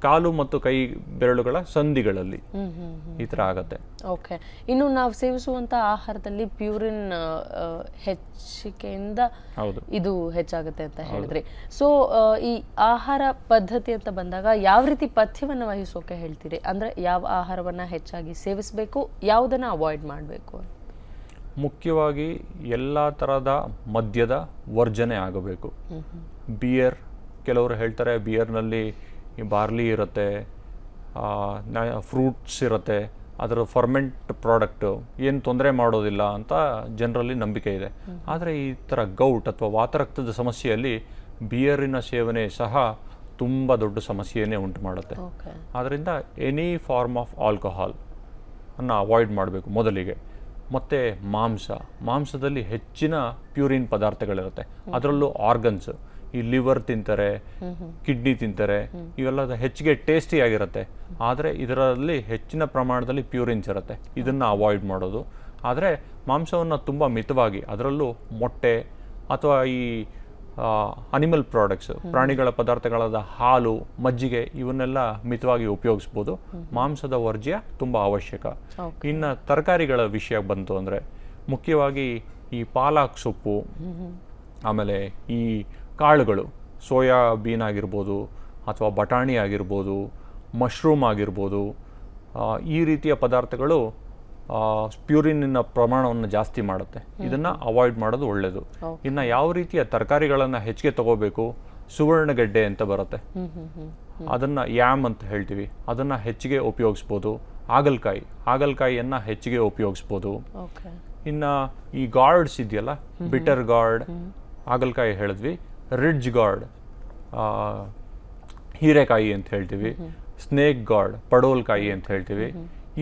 ಕಾಲು ಮತ್ತು ಕೈ ಬೆರಳುಗಳ ಸಂಧಿಗಳಲ್ಲಿ ಈ ಥರ ಆಗುತ್ತೆ. ಓಕೆ. ಇನ್ನು ನಾವು ಸೇವಿಸುವಂತ ಆಹಾರದಲ್ಲಿ ಪ್ಯೂರಿನ್ ಹೆಚ್ಚಿಕೆಯಿಂದ ಹೌದು. ಇದು ಹೆಚ್ಚಾಗುತ್ತೆ ಅಂತ ಹೇಳಿದ್ರಿ. ಸೊ ಈ ಆಹಾರ ಪದ್ಧತಿ ಅಂತ ಬಂದಾಗ ಯಾವ ರೀತಿ ಪಥ್ಯವನ್ನು ವಹಿಸೋಕೆ ಹೇಳ್ತೀರಿ? ಅಂದ್ರೆ ಯಾವ ಆಹಾರವನ್ನ ಹೆಚ್ಚಾಗಿ ಸೇವಿಸಬೇಕು ಯಾವುದನ್ನ ಅವಾಯ್ಡ್ ಮಾಡಬೇಕು ಮುಖ್ಯವಾಗಿ ಎಲ್ಲ ಥರದ ಮದ್ಯದ ವರ್ಜನೆ ಆಗಬೇಕು. ಬಿಯರ್ ಕೆಲವರು ಹೇಳ್ತಾರೆ ಬಿಯರ್ನಲ್ಲಿ ಬಾರ್ಲಿ ಇರುತ್ತೆ ಫ್ರೂಟ್ಸ್ ಇರುತ್ತೆ ಅದರ ಫರ್ಮೆಂಟ್ ಪ್ರಾಡಕ್ಟು ಏನು ತೊಂದರೆ ಮಾಡೋದಿಲ್ಲ ಅಂತ ಜನರಲ್ಲಿ ನಂಬಿಕೆ ಇದೆ. ಆದರೆ ಈ ಥರ ಗೌಟ್ ಅಥವಾ ವಾತರಕ್ತದ ಸಮಸ್ಯೆಯಲ್ಲಿ ಬಿಯರಿನ ಸೇವನೆ ಸಹ ತುಂಬ ದೊಡ್ಡ ಸಮಸ್ಯೆಯೇ ಉಂಟು ಮಾಡುತ್ತೆ. ಆದ್ದರಿಂದ ಎನಿ ಫಾರ್ಮ್ ಆಫ್ ಆಲ್ಕೋಹಾಲ್ ಅನ್ನು ಅವಾಯ್ಡ್ ಮಾಡಬೇಕು ಮೊದಲಿಗೆ. ಮತ್ತು ಮಾಂಸ ಮಾಂಸದಲ್ಲಿ ಹೆಚ್ಚಿನ ಪ್ಯೂರಿನ್ ಪದಾರ್ಥಗಳಿರುತ್ತೆ. ಅದರಲ್ಲೂ ಆರ್ಗನ್ಸ್ ಈ ಲಿವರ್ ತಿಂತಾರೆ ಕಿಡ್ನಿ ತಿಂತಾರೆ ಇವೆಲ್ಲ ಹೆಚ್ಚಿಗೆ ಟೇಸ್ಟಿ ಆಗಿರುತ್ತೆ. ಆದರೆ ಇದರಲ್ಲಿ ಹೆಚ್ಚಿನ ಪ್ರಮಾಣದಲ್ಲಿ ಪ್ಯೂರಿನ್ಸ್ ಇರುತ್ತೆ. ಇದನ್ನು ಅವಾಯ್ಡ್ ಮಾಡೋದು. ಆದರೆ ಮಾಂಸವನ್ನು ತುಂಬ ಮಿತವಾಗಿ ಅದರಲ್ಲೂ ಮೊಟ್ಟೆ ಅಥವಾ ಈ ಅನಿಮಲ್ ಪ್ರಾಡಕ್ಟ್ಸ್ ಪ್ರಾಣಿಗಳ ಪದಾರ್ಥಗಳಾದ ಹಾಲು ಮಜ್ಜಿಗೆ ಇವನ್ನೆಲ್ಲ ಮಿತವಾಗಿ ಉಪಯೋಗಿಸ್ಬೋದು. ಮಾಂಸದ ವರ್ಜ್ಯ ತುಂಬ ಅವಶ್ಯಕ. ಇನ್ನು ತರಕಾರಿಗಳ ವಿಷಯ ಬಂತು ಅಂದರೆ ಮುಖ್ಯವಾಗಿ ಈ ಪಾಲಾಕ್ ಸೊಪ್ಪು ಆಮೇಲೆ ಈ ಕಾಳುಗಳು ಸೋಯಾ ಬೀನ್ ಆಗಿರ್ಬೋದು ಅಥವಾ ಬಟಾಣಿ ಆಗಿರ್ಬೋದು ಮಶ್ರೂಮ್ ಆಗಿರ್ಬೋದು ಈ ರೀತಿಯ ಪದಾರ್ಥಗಳು ಪ್ಯೂರಿನಿನ ಪ್ರಮಾಣವನ್ನು ಜಾಸ್ತಿ ಮಾಡುತ್ತೆ. ಇದನ್ನು ಅವಾಯ್ಡ್ ಮಾಡೋದು ಒಳ್ಳೆಯದು ಇನ್ನು ಯಾವ ರೀತಿಯ ತರಕಾರಿಗಳನ್ನು ಹೆಚ್ಚಿಗೆ ತಗೋಬೇಕು? ಸುವರ್ಣಗೆಡ್ಡೆ ಅಂತ ಬರುತ್ತೆ. ಅದನ್ನು ಯಾಮ್ ಅಂತ ಹೇಳ್ತೀವಿ. ಅದನ್ನು ಹೆಚ್ಚಿಗೆ ಉಪಯೋಗಿಸ್ಬೋದು. ಹಾಗಲಕಾಯಿ. ಹಾಗಲಕಾಯಿಯನ್ನು ಹೆಚ್ಚಿಗೆ ಉಪಯೋಗಿಸ್ಬೋದು. ಇನ್ನು ಈ ಗಾರ್ಡ್ಸ್ ಇದೆಯಲ್ಲ ಬಿಟರ್ ಗಾರ್ಡ್ ಹಾಗಲಕಾಯಿ ಹೇಳಿದ್ವಿ. ರಿಡ್ಜ್ ಗಾರ್ಡ್ ಹೀರೆಕಾಯಿ ಅಂತ ಹೇಳ್ತೀವಿ ಸ್ನೇಕ್ ಗಾರ್ಡ್ ಪಡೋಲ್ಕಾಯಿ ಅಂತ ಹೇಳ್ತೀವಿ.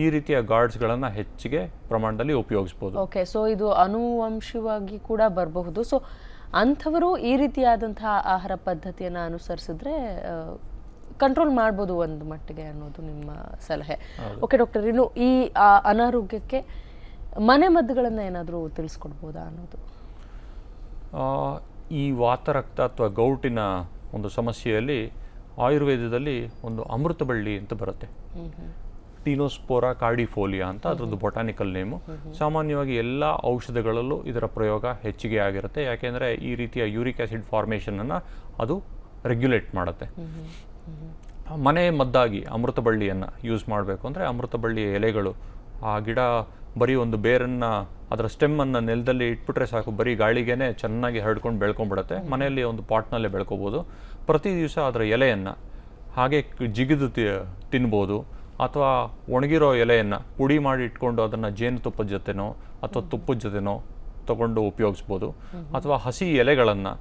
ಈ ರೀತಿಯ ಗಾರ್ಡ್ಸ್ಗಳನ್ನು ಹೆಚ್ಚಿಗೆ ಪ್ರಮಾಣದಲ್ಲಿ ಉಪಯೋಗಿಸ್ಬೋದು. ಓಕೆ ಸೊ ಇದು ಅನುವಂಶವಾಗಿ ಕೂಡ ಬರಬಹುದು. ಸೊ ಅಂಥವರು ಈ ರೀತಿಯಾದಂತಹ ಆಹಾರ ಪದ್ಧತಿಯನ್ನು ಅನುಸರಿಸಿದ್ರೆ ಕಂಟ್ರೋಲ್ ಮಾಡ್ಬೋದು ಒಂದು ಮಟ್ಟಿಗೆ ಅನ್ನೋದು ನಿಮ್ಮ ಸಲಹೆ. ಓಕೆ ಡಾಕ್ಟರ್ ಇನ್ನು ಈ ಅನಾರೋಗ್ಯಕ್ಕೆ ಮನೆ ಮದ್ದುಗಳನ್ನು ಏನಾದರೂ ತಿಳಿಸ್ಕೊಡ್ಬೋದಾ ಅನ್ನೋದು? ಈ ವಾತರಕ್ತ ಅಥವಾ ಗೌಟಿನ ಒಂದು ಸಮಸ್ಯೆಯಲ್ಲಿ ಆಯುರ್ವೇದದಲ್ಲಿ ಒಂದು ಅಮೃತ ಬಳ್ಳಿ ಅಂತ ಬರುತ್ತೆ. ಟೀನೋಸ್ಪೋರಾ ಕಾರ್ಡಿಫೋಲಿಯಾ ಅಂತ ಅದರದ್ದು ಬೊಟಾನಿಕಲ್ ನೇಮು ಸಾಮಾನ್ಯವಾಗಿ ಎಲ್ಲ ಔಷಧಗಳಲ್ಲೂ ಇದರ ಪ್ರಯೋಗ ಹೆಚ್ಚಿಗೆ ಆಗಿರುತ್ತೆ. ಯಾಕೆಂದರೆ ಈ ರೀತಿಯ ಯೂರಿಕ್ ಆ್ಯಸಿಡ್ ಫಾರ್ಮೇಷನನ್ನು ಅದು ರೆಗ್ಯುಲೇಟ್ ಮಾಡುತ್ತೆ. ಮನೆ ಮದ್ದಾಗಿ ಅಮೃತ ಬಳ್ಳಿಯನ್ನು ಯೂಸ್ ಮಾಡಬೇಕು ಅಂದರೆ ಅಮೃತ ಬಳ್ಳಿಯ ಎಲೆಗಳು ಆ ಗಿಡ ಬರೀ ಒಂದು ಬೇರನ್ನು ಅದರ ಸ್ಟೆಮ್ಮನ್ನು ನೆಲದಲ್ಲಿ ಇಟ್ಬಿಟ್ರೆ ಸಾಕು. ಬರೀ ಗಾಳಿಗೆನೆ ಚೆನ್ನಾಗಿ ಹರಡ್ಕೊಂಡು ಬೆಳ್ಕೊಂಡ್ಬಿಡುತ್ತೆ ಮನೆಯಲ್ಲಿ ಒಂದು ಪಾಟ್ನಲ್ಲೇ ಬೆಳ್ಕೊಬೋದು. ಪ್ರತಿ ದಿವಸ ಅದರ ಎಲೆಯನ್ನು ಹಾಗೆ ಜಿಗಿದು ತಿ ತಿನ್ಬೋದು. ಅಥವಾ ಒಣಗಿರೋ ಎಲೆಯನ್ನು ಪುಡಿ ಮಾಡಿ ಇಟ್ಕೊಂಡು ಅದನ್ನು ಜೇನುತುಪ್ಪದ ಜೊತೆನೋ ಅಥವಾ ತುಪ್ಪದ ಜೊತೆನೋ ತಗೊಂಡು ಉಪಯೋಗಿಸ್ಬೋದು. ಅಥವಾ ಹಸಿ ಎಲೆಗಳನ್ನು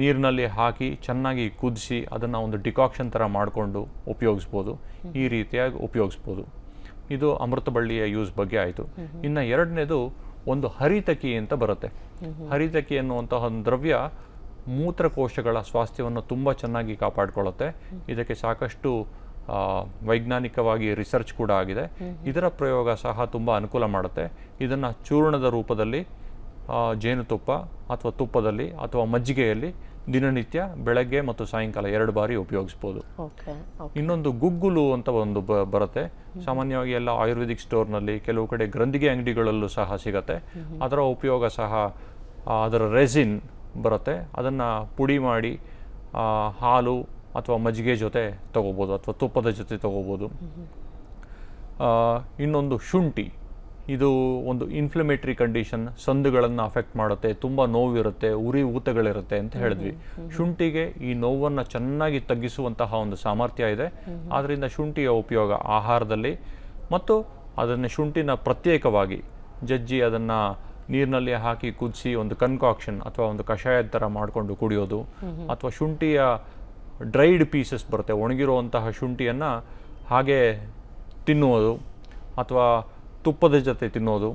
ನೀರಿನಲ್ಲಿ ಹಾಕಿ ಚೆನ್ನಾಗಿ ಕುದಿಸಿ ಅದನ್ನು ಒಂದು ಡಿಕಾಕ್ಷನ್ ಥರ ಮಾಡಿಕೊಂಡು ಉಪಯೋಗಿಸ್ಬೋದು. ಈ ರೀತಿಯಾಗಿ ಉಪಯೋಗಿಸ್ಬೋದು. ಇದು ಅಮೃತ ಬಳ್ಳಿಯ ಯೂಸ್ ಬಗ್ಗೆ ಆಯಿತು. ಇನ್ನು ಎರಡನೇದು ಒಂದು ಹರಿತಕಿ ಅಂತ ಬರುತ್ತೆ. ಹರಿತಕಿ ಅನ್ನುವಂತಹ ಒಂದು ದ್ರವ್ಯ ಮೂತ್ರಕೋಶಗಳ ಸ್ವಾಸ್ಥ್ಯವನ್ನು ತುಂಬ ಚೆನ್ನಾಗಿ ಕಾಪಾಡಿಕೊಳ್ಳುತ್ತೆ. ಇದಕ್ಕೆ ಸಾಕಷ್ಟು ವೈಜ್ಞಾನಿಕವಾಗಿ ರಿಸರ್ಚ್ ಕೂಡ ಆಗಿದೆ. ಇದರ ಪ್ರಯೋಗ ಸಹ ತುಂಬ ಅನುಕೂಲ ಮಾಡುತ್ತೆ. ಇದನ್ನು ಚೂರ್ಣದ ರೂಪದಲ್ಲಿ ಜೇನುತುಪ್ಪ ಅಥವಾ ತುಪ್ಪದಲ್ಲಿ ಅಥವಾ ಮಜ್ಜಿಗೆಯಲ್ಲಿ ದಿನನಿತ್ಯ ಬೆಳಗ್ಗೆ ಮತ್ತು ಸಾಯಂಕಾಲ ಎರಡು ಬಾರಿ ಉಪಯೋಗಿಸ್ಬೋದು. ಇನ್ನೊಂದು ಗುಗ್ಗುಲು ಅಂತ ಒಂದು ಬ ಬರುತ್ತೆ. ಸಾಮಾನ್ಯವಾಗಿ ಎಲ್ಲ ಆಯುರ್ವೇದಿಕ್ ಸ್ಟೋರ್ನಲ್ಲಿ ಕೆಲವು ಕಡೆ ಗ್ರಂಥಿಗೆ ಅಂಗಡಿಗಳಲ್ಲೂ ಸಹ ಸಿಗತ್ತೆ. ಅದರ ಉಪಯೋಗ ಸಹ ಅದರ ರೆಸಿನ್ ಬರುತ್ತೆ. ಅದನ್ನು ಪುಡಿ ಮಾಡಿ ಹಾಲು ಅಥವಾ ಮಜ್ಜಿಗೆ ಜೊತೆ ತಗೋಬೋದು ಅಥವಾ ತುಪ್ಪದ ಜೊತೆ ತಗೋಬೋದು. ಇನ್ನೊಂದು ಶುಂಠಿ. ಇದು ಒಂದು ಇನ್ಫ್ಲಮೇಟ್ರಿ ಕಂಡೀಷನ್ ಸಂದುಗಳನ್ನು ಅಫೆಕ್ಟ್ ಮಾಡುತ್ತೆ ತುಂಬ ನೋವಿರುತ್ತೆ ಉರಿ ಊತಗಳಿರುತ್ತೆ ಅಂತ ಹೇಳಿದ್ವಿ. ಶುಂಠಿಗೆ ಈ ನೋವನ್ನು ಚೆನ್ನಾಗಿ ತಗ್ಗಿಸುವಂತಹ ಒಂದು ಸಾಮರ್ಥ್ಯ ಇದೆ. ಆದ್ದರಿಂದ ಶುಂಠಿಯ ಉಪಯೋಗ ಆಹಾರದಲ್ಲಿ. ಮತ್ತು ಅದನ್ನು ಶುಂಠಿನ ಪ್ರತ್ಯೇಕವಾಗಿ ಜಜ್ಜಿ ಅದನ್ನು ನೀರಿನಲ್ಲಿ ಹಾಕಿ ಕುದಿಸಿ ಒಂದು ಕನ್ಕಾಕ್ಷನ್ ಅಥವಾ ಒಂದು ಕಷಾಯದ ಥರ ಮಾಡಿಕೊಂಡು ಕುಡಿಯೋದು. ಅಥವಾ ಶುಂಠಿಯ ಡ್ರೈಡ್ ಪೀಸಸ್ ಬರುತ್ತೆ. ಒಣಗಿರುವಂತಹ ಶುಂಠಿಯನ್ನು ಹಾಗೆ ತಿನ್ನುವುದು. ಅಥವಾ ತುಪ್ಪದ ಜೊತೆ ತಿನ್ನೋದು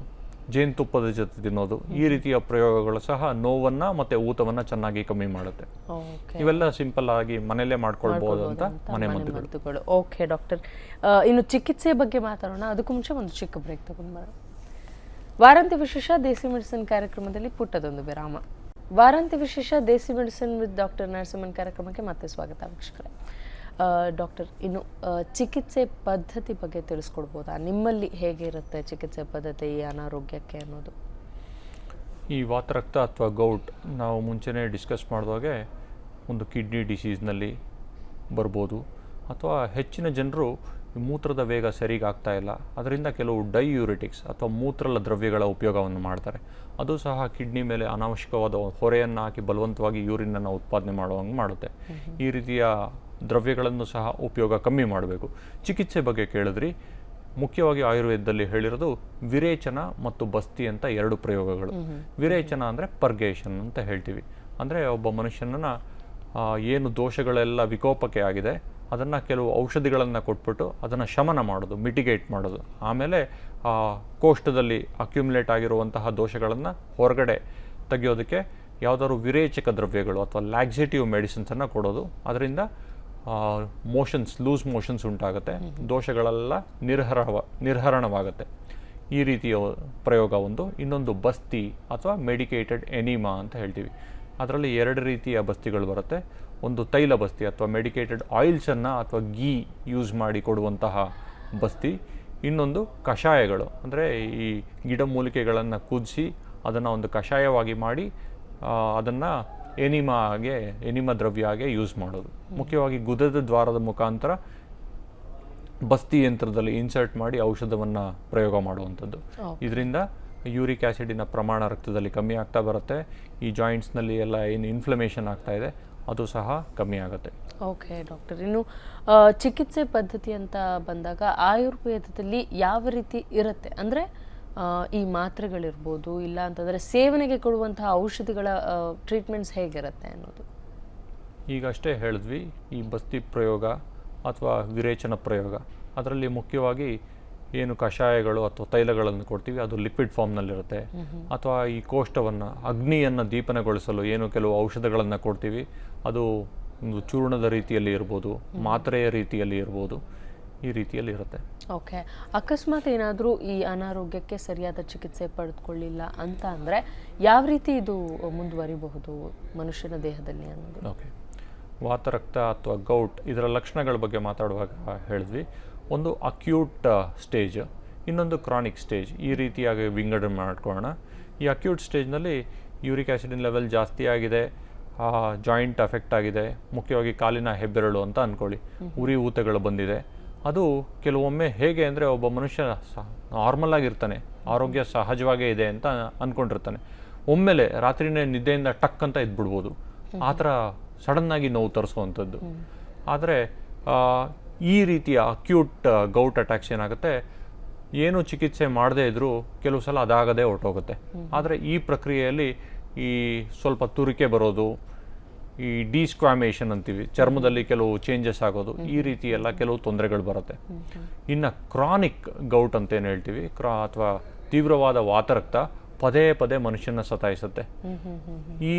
ಜೇನುತುಪ್ಪದ ಜೊತೆ ತಿನ್ನೋದು ಈ ರೀತಿಯ ಪ್ರಯೋಗಗಳು ಸಹ ನೋವನ್ನು ಮತ್ತು ಊತವನ್ನು ಚೆನ್ನಾಗಿ ಕಮ್ಮಿ ಮಾಡುತ್ತೆ. ಇವೆಲ್ಲ ಸಿಂಪಲ್ ಆಗಿ ಮನೆಯಲ್ಲೇ ಮಾಡ್ಕೊಳ್ಬೋದು ಅಂತ ಮನೆ ಮದ್ದುಗಳು ಓಕೆ ಡಾಕ್ಟರ್. ಇನ್ನು ಚಿಕಿತ್ಸೆ ಬಗ್ಗೆ ಮಾತಾಡೋಣ. ಅದಕ್ಕೂ ಮುಂಚೆ ಒಂದು ಚಿಕ್ಕ ಬ್ರೇಕ್ ತಗೊಂಡು ಬರೋಣ ವಾರಾಂತ್ಯ ವಿಶೇಷ ದೇಸಿ ಮೆಡಿಸಿನ್ ಕಾರ್ಯಕ್ರಮದಲ್ಲಿ ಪುಟ್ಟದೊಂದು ವಿರಾಮ. ವಾರಾಂತ್ಯ ವಿಶೇಷ desi medicine with doctor Narasimhan ಕಾರ್ಯಕ್ರಮಕ್ಕೆ ಮತ್ತೆ ಸ್ವಾಗತ ವೀಕ್ಷಕರೇ. ಡಾಕ್ಟರ್ ಇನ್ನು ಚಿಕಿತ್ಸೆ ಪದ್ಧತಿ ಬಗ್ಗೆ ತಿಳಿಸ್ಕೊಡ್ಬೋದಾ? ನಿಮ್ಮಲ್ಲಿ ಹೇಗೆ ಇರುತ್ತೆ ಚಿಕಿತ್ಸೆ ಪದ್ಧತಿ ಈ ಅನಾರೋಗ್ಯಕ್ಕೆ ಅನ್ನೋದು? ಈ ವಾತರಕ್ತ ಅಥವಾ ಗೌಟ್ ನಾವು ಮುಂಚೆನೇ ಡಿಸ್ಕಸ್ ಮಾಡಿದಾಗೆ ಒಂದು ಕಿಡ್ನಿ ಡಿಸೀಸ್ನಲ್ಲಿ ಬರ್ಬೋದು. ಅಥವಾ ಹೆಚ್ಚಿನ ಜನರು ಮೂತ್ರದ ವೇಗ ಸರಿಗೆ ಆಗ್ತಾ ಇಲ್ಲ. ಅದರಿಂದ ಕೆಲವು ಡೈಯೂರಿಟಿಕ್ಸ್ ಅಥವಾ ಮೂತ್ರಲ ದ್ರವ್ಯಗಳ ಉಪಯೋಗವನ್ನು ಮಾಡ್ತಾರೆ. ಅದು ಸಹ ಕಿಡ್ನಿ ಮೇಲೆ ಅನಾವಶ್ಯಕವಾದ ಹೊರೆಯನ್ನು ಹಾಕಿ ಬಲವಂತವಾಗಿ ಯೂರಿನನ್ನು ಉತ್ಪಾದನೆ ಮಾಡುವಂಗೆ ಮಾಡುತ್ತೆ. ಈ ರೀತಿಯ ದ್ರವ್ಯಗಳನ್ನು ಸಹ ಉಪಯೋಗ ಕಮ್ಮಿ ಮಾಡಬೇಕು. ಚಿಕಿತ್ಸೆ ಬಗ್ಗೆ ಕೇಳಿದ್ರಿ. ಮುಖ್ಯವಾಗಿ ಆಯುರ್ವೇದದಲ್ಲಿ ಹೇಳಿರೋದು ವಿರೇಚನ ಮತ್ತು ಬಸ್ತಿ ಅಂತ ಎರಡು ಪ್ರಯೋಗಗಳು. ವಿರೇಚನ ಅಂದರೆ ಪರ್ಗೇಷನ್ ಅಂತ ಹೇಳ್ತೀವಿ. ಅಂದರೆ ಒಬ್ಬ ಮನುಷ್ಯನನ್ನು ಏನು ದೋಷಗಳೆಲ್ಲ ವಿಕೋಪಕ್ಕೆ ಆಗಿದೆ ಅದನ್ನು ಕೆಲವು ಔಷಧಿಗಳನ್ನು ಕೊಟ್ಬಿಟ್ಟು ಅದನ್ನು ಶಮನ ಮಾಡೋದು ಮಿಟಿಗೇಟ್ ಮಾಡೋದು. ಆಮೇಲೆ ಆ ಕೋಷ್ಠದಲ್ಲಿ ಅಕ್ಯುಮುಲೇಟ್ ಆಗಿರುವಂತಹ ದೋಷಗಳನ್ನು ಹೊರಗಡೆ ತೆಗೆಯೋದಕ್ಕೆ ಯಾವುದಾದ್ರು ವಿರೇಚಕ ದ್ರವ್ಯಗಳು ಅಥವಾ ಲ್ಯಾಕ್ಸಿಟಿವ್ ಮೆಡಿಸಿನ್ಸನ್ನು ಕೊಡೋದು. ಅದರಿಂದ ಮೋಷನ್ಸ್ ಲೂಸ್ ಮೋಷನ್ಸ್ ಉಂಟಾಗುತ್ತೆ. ದೋಷಗಳೆಲ್ಲ ನಿರ್ಹರವ ನಿರ್ಹರಣವಾಗುತ್ತೆ. ಈ ರೀತಿಯ ಪ್ರಯೋಗ ಒಂದು. ಇನ್ನೊಂದು ಬಸ್ತಿ ಅಥವಾ ಮೆಡಿಕೇಟೆಡ್ ಎನಿಮಾ ಅಂತ ಹೇಳ್ತೀವಿ. ಅದರಲ್ಲಿ ಎರಡು ರೀತಿಯ ಬಸ್ತಿಗಳು ಬರುತ್ತೆ. ಒಂದು ತೈಲ ಬಸ್ತಿ ಅಥವಾ ಮೆಡಿಕೇಟೆಡ್ ಆಯಿಲ್ಸನ್ನು ಅಥವಾ ಗೀ ಯೂಸ್ ಮಾಡಿ ಕೊಡುವಂತಹ ಬಸ್ತಿ. ಇನ್ನೊಂದು ಕಷಾಯಗಳು ಅಂದರೆ ಈ ಗಿಡಮೂಲಿಕೆಗಳನ್ನು ಕುದಿಸಿ ಅದನ್ನು ಒಂದು ಕಷಾಯವಾಗಿ ಮಾಡಿ ಅದನ್ನು ಎನಿಮಾಗೆ ಎನಿಮಾ ದ್ರವ್ಯಗೆ ಯೂಸ್ ಮಾಡೋದು. ಮುಖ್ಯವಾಗಿ ಗುದದ ದ್ವಾರದ ಮುಖಾಂತರ ಬಸ್ತಿ ಯಂತ್ರದಲ್ಲಿ ಇನ್ಸರ್ಟ್ ಮಾಡಿ ಔಷಧವನ್ನು ಪ್ರಯೋಗ ಮಾಡುವಂಥದ್ದು. ಇದರಿಂದ ಯೂರಿಕ್ ಆ್ಯಸಿಡಿನ ಪ್ರಮಾಣ ರಕ್ತದಲ್ಲಿ ಕಮ್ಮಿ ಆಗ್ತಾ ಬರುತ್ತೆ. ಈ ಜಾಯಿಂಟ್ಸ್ನಲ್ಲಿ ಎಲ್ಲ ಏನು ಇನ್ಫ್ಲಮೇಷನ್ ಆಗ್ತಾ ಇದೆ ಅದು ಸಹ ಕಮ್ಮಿ ಆಗುತ್ತೆ. Okay doctor. ಇನ್ನು ಚಿಕಿತ್ಸೆ ಪದ್ಧತಿ ಅಂತ ಬಂದಾಗ ಆಯುರ್ವೇದದಲ್ಲಿ ಯಾವ ರೀತಿ ಇರುತ್ತೆ? ಅಂದರೆ ಈ ಮಾತ್ರೆಗಳಿರ್ಬೋದು ಇಲ್ಲ ಅಂತಂದರೆ ಸೇವನೆಗೆ ಕೊಡುವಂತಹ ಔಷಧಿಗಳ ಟ್ರೀಟ್ಮೆಂಟ್ಸ್ ಹೇಗಿರುತ್ತೆ ಅನ್ನೋದು. ಈಗ ಅಷ್ಟೇ ಹೇಳಿದ್ವಿ ಈ ಬಸ್ತಿ ಪ್ರಯೋಗ ಅಥವಾ ವಿರೇಚನ ಪ್ರಯೋಗ. ಅದರಲ್ಲಿ ಮುಖ್ಯವಾಗಿ ಏನು ಕಷಾಯಗಳು ಅಥವಾ ತೈಲಗಳನ್ನು ಕೊಡ್ತೀವಿ ಅದು ಲಿಕ್ವಿಡ್ ಫಾರ್ಮ್ನಲ್ಲಿರುತ್ತೆ ಅಥವಾ ಈ ಕೋಷ್ಟವನ್ನು ಅಗ್ನಿಯನ್ನು ದೀಪನಗೊಳಿಸಲು ಏನು ಕೆಲವು ಔಷಧಗಳನ್ನು ಕೊಡ್ತೀವಿ ಅದು ಒಂದು ಚೂರ್ಣದ ರೀತಿಯಲ್ಲಿ ಇರ್ಬೋದು ಮಾತ್ರೆಯ ರೀತಿಯಲ್ಲಿ ಇರ್ಬೋದು. ಈ ರೀತಿಯಲ್ಲಿ ಇರುತ್ತೆ ಓಕೆ. ಅಕಸ್ಮಾತ್ ಏನಾದರೂ ಈ ಅನಾರೋಗ್ಯಕ್ಕೆ ಸರಿಯಾದ ಚಿಕಿತ್ಸೆ ಪಡೆದುಕೊಳ್ಳಿಲ್ಲ ಅಂತ ಅಂದರೆ ಯಾವ ರೀತಿ ಇದು ಮುಂದುವರಿಬಹುದು ಮನುಷ್ಯನ ದೇಹದಲ್ಲಿ ಅನ್ನೋದು? ಓಕೆ. ವಾತರಕ್ತ ಅಥವಾ ಗೌಟ್ ಇದರ ಲಕ್ಷಣಗಳ ಬಗ್ಗೆ ಮಾತಾಡುವಾಗ ಹೇಳಿದ್ವಿ. ಒಂದು ಅಕ್ಯೂಟ್ ಸ್ಟೇಜ್ ಇನ್ನೊಂದು ಕ್ರಾನಿಕ್ ಸ್ಟೇಜ್. ಈ ರೀತಿಯಾಗಿ ವಿಂಗಡಣೆ ಮಾಡ್ಕೊಳ್ಳೋಣ. ಈ ಅಕ್ಯೂಟ್ ಸ್ಟೇಜ್ನಲ್ಲಿ ಯೂರಿಕ್ ಆ್ಯಸಿಡಿನ ಲೆವೆಲ್ ಜಾಸ್ತಿ ಆಗಿದೆ. ಜಾಯಿಂಟ್ ಅಫೆಕ್ಟ್ ಆಗಿದೆ. ಮುಖ್ಯವಾಗಿ ಕಾಲಿನ ಹೆಬ್ಬೆರಳು ಅಂತ ಅಂದ್ಕೊಳ್ಳಿ ಉರಿ ಊತಗಳು ಬಂದಿದೆ. ಅದು ಕೆಲವೊಮ್ಮೆ ಹೇಗೆ ಅಂದರೆ ಒಬ್ಬ ಮನುಷ್ಯ ನಾರ್ಮಲ್ ಆಗಿರ್ತಾನೆ ಆರೋಗ್ಯ ಸಹಜವಾಗೇ ಇದೆ ಅಂತ ಅಂದ್ಕೊಂಡಿರ್ತಾನೆ ಒಮ್ಮೆಲೆ ರಾತ್ರಿನೇ ನಿದ್ದೆಯಿಂದ ಟಕ್ ಅಂತ ಇದ್ಬಿಡ್ಬೋದು ಆ ಥರ ಸಡನ್ನಾಗಿ ನೋವು ತರಿಸುವಂಥದ್ದು. ಆದರೆ ಈ ರೀತಿಯ ಅಕ್ಯೂಟ್ ಗೌಟ್ ಅಟ್ಯಾಕ್ಸ್ ಏನಾಗುತ್ತೆ? ಏನು ಚಿಕಿತ್ಸೆ ಮಾಡದೇ ಇದ್ದರೂ ಕೆಲವು ಸಲ ಅದಾಗದೇ ಹೊರಟೋಗುತ್ತೆ. ಆದರೆ ಈ ಪ್ರಕ್ರಿಯೆಯಲ್ಲಿ ಈ ಸ್ವಲ್ಪ ತುರಿಕೆ ಬರೋದು ಈ ಡಿಸ್ಕ್ವಾಮೇಷನ್ ಅಂತೀವಿ ಚರ್ಮದಲ್ಲಿ ಕೆಲವು ಚೇಂಜಸ್ ಆಗೋದು ಈ ರೀತಿ ಎಲ್ಲ ಕೆಲವು ತೊಂದರೆಗಳು ಬರುತ್ತೆ. ಇನ್ನು ಕ್ರಾನಿಕ್ ಗೌಟ್ ಅಂತ ಏನು ಹೇಳ್ತೀವಿ ಕ್ರಾ ಅಥವಾ ತೀವ್ರವಾದ ವಾತರಕ್ತ ಪದೇ ಪದೇ ಮನುಷ್ಯನ ಸತಾಯಿಸುತ್ತೆ. ಈ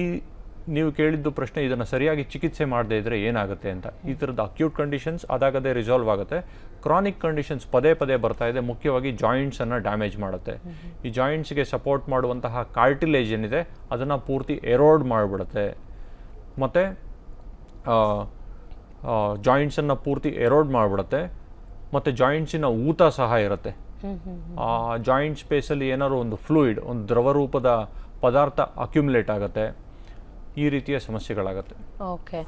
ನೀವು ಕೇಳಿದ್ದು ಪ್ರಶ್ನೆ ಇದನ್ನು ಸರಿಯಾಗಿ ಚಿಕಿತ್ಸೆ ಮಾಡದೇ ಇದ್ರೆ ಏನಾಗುತ್ತೆ ಅಂತ. ಈ ಥರದ ಅಕ್ಯೂಟ್ ಕಂಡೀಷನ್ಸ್ ಅದಾಗದೇ ರಿಸಾಲ್ವ್ ಆಗುತ್ತೆ. ಕ್ರಾನಿಕ್ ಕಂಡೀಷನ್ಸ್ ಪದೇ ಪದೇ ಬರ್ತಾ ಇದೆ ಮುಖ್ಯವಾಗಿ ಜಾಯಿಂಟ್ಸನ್ನು ಡ್ಯಾಮೇಜ್ ಮಾಡುತ್ತೆ. ಈ ಜಾಯಿಂಟ್ಸ್ಗೆ ಸಪೋರ್ಟ್ ಮಾಡುವಂತಹ ಕಾರ್ಟಿಲೇಜ್ ಏನಿದೆ ಅದನ್ನು ಪೂರ್ತಿ ಎರೋಡ್ ಮಾಡಿಬಿಡುತ್ತೆ. ಮತ್ತು ಜಾಯಿಂಟ್ಸನ್ನು ಪೂರ್ತಿ ಎರೋಡ್ ಮಾಡಿಬಿಡುತ್ತೆ, ಮತ್ತು ಜಾಯಿಂಟ್ಸಿನ ಊತ ಸಹ ಇರುತ್ತೆ. ಆ ಜಾಯಿಂಟ್ ಸ್ಪೇಸಲ್ಲಿ ಏನಾದ್ರು ಒಂದು ಫ್ಲೂಯಿಡ್ ಒಂದು ದ್ರವ ರೂಪದ ಪದಾರ್ಥ ಅಕ್ಯುಮುಲೇಟ್ ಆಗುತ್ತೆ, ಈ ರೀತಿಯ ಸಮಸ್ಯೆಗಳಾಗುತ್ತೆ. ಓಕೆ.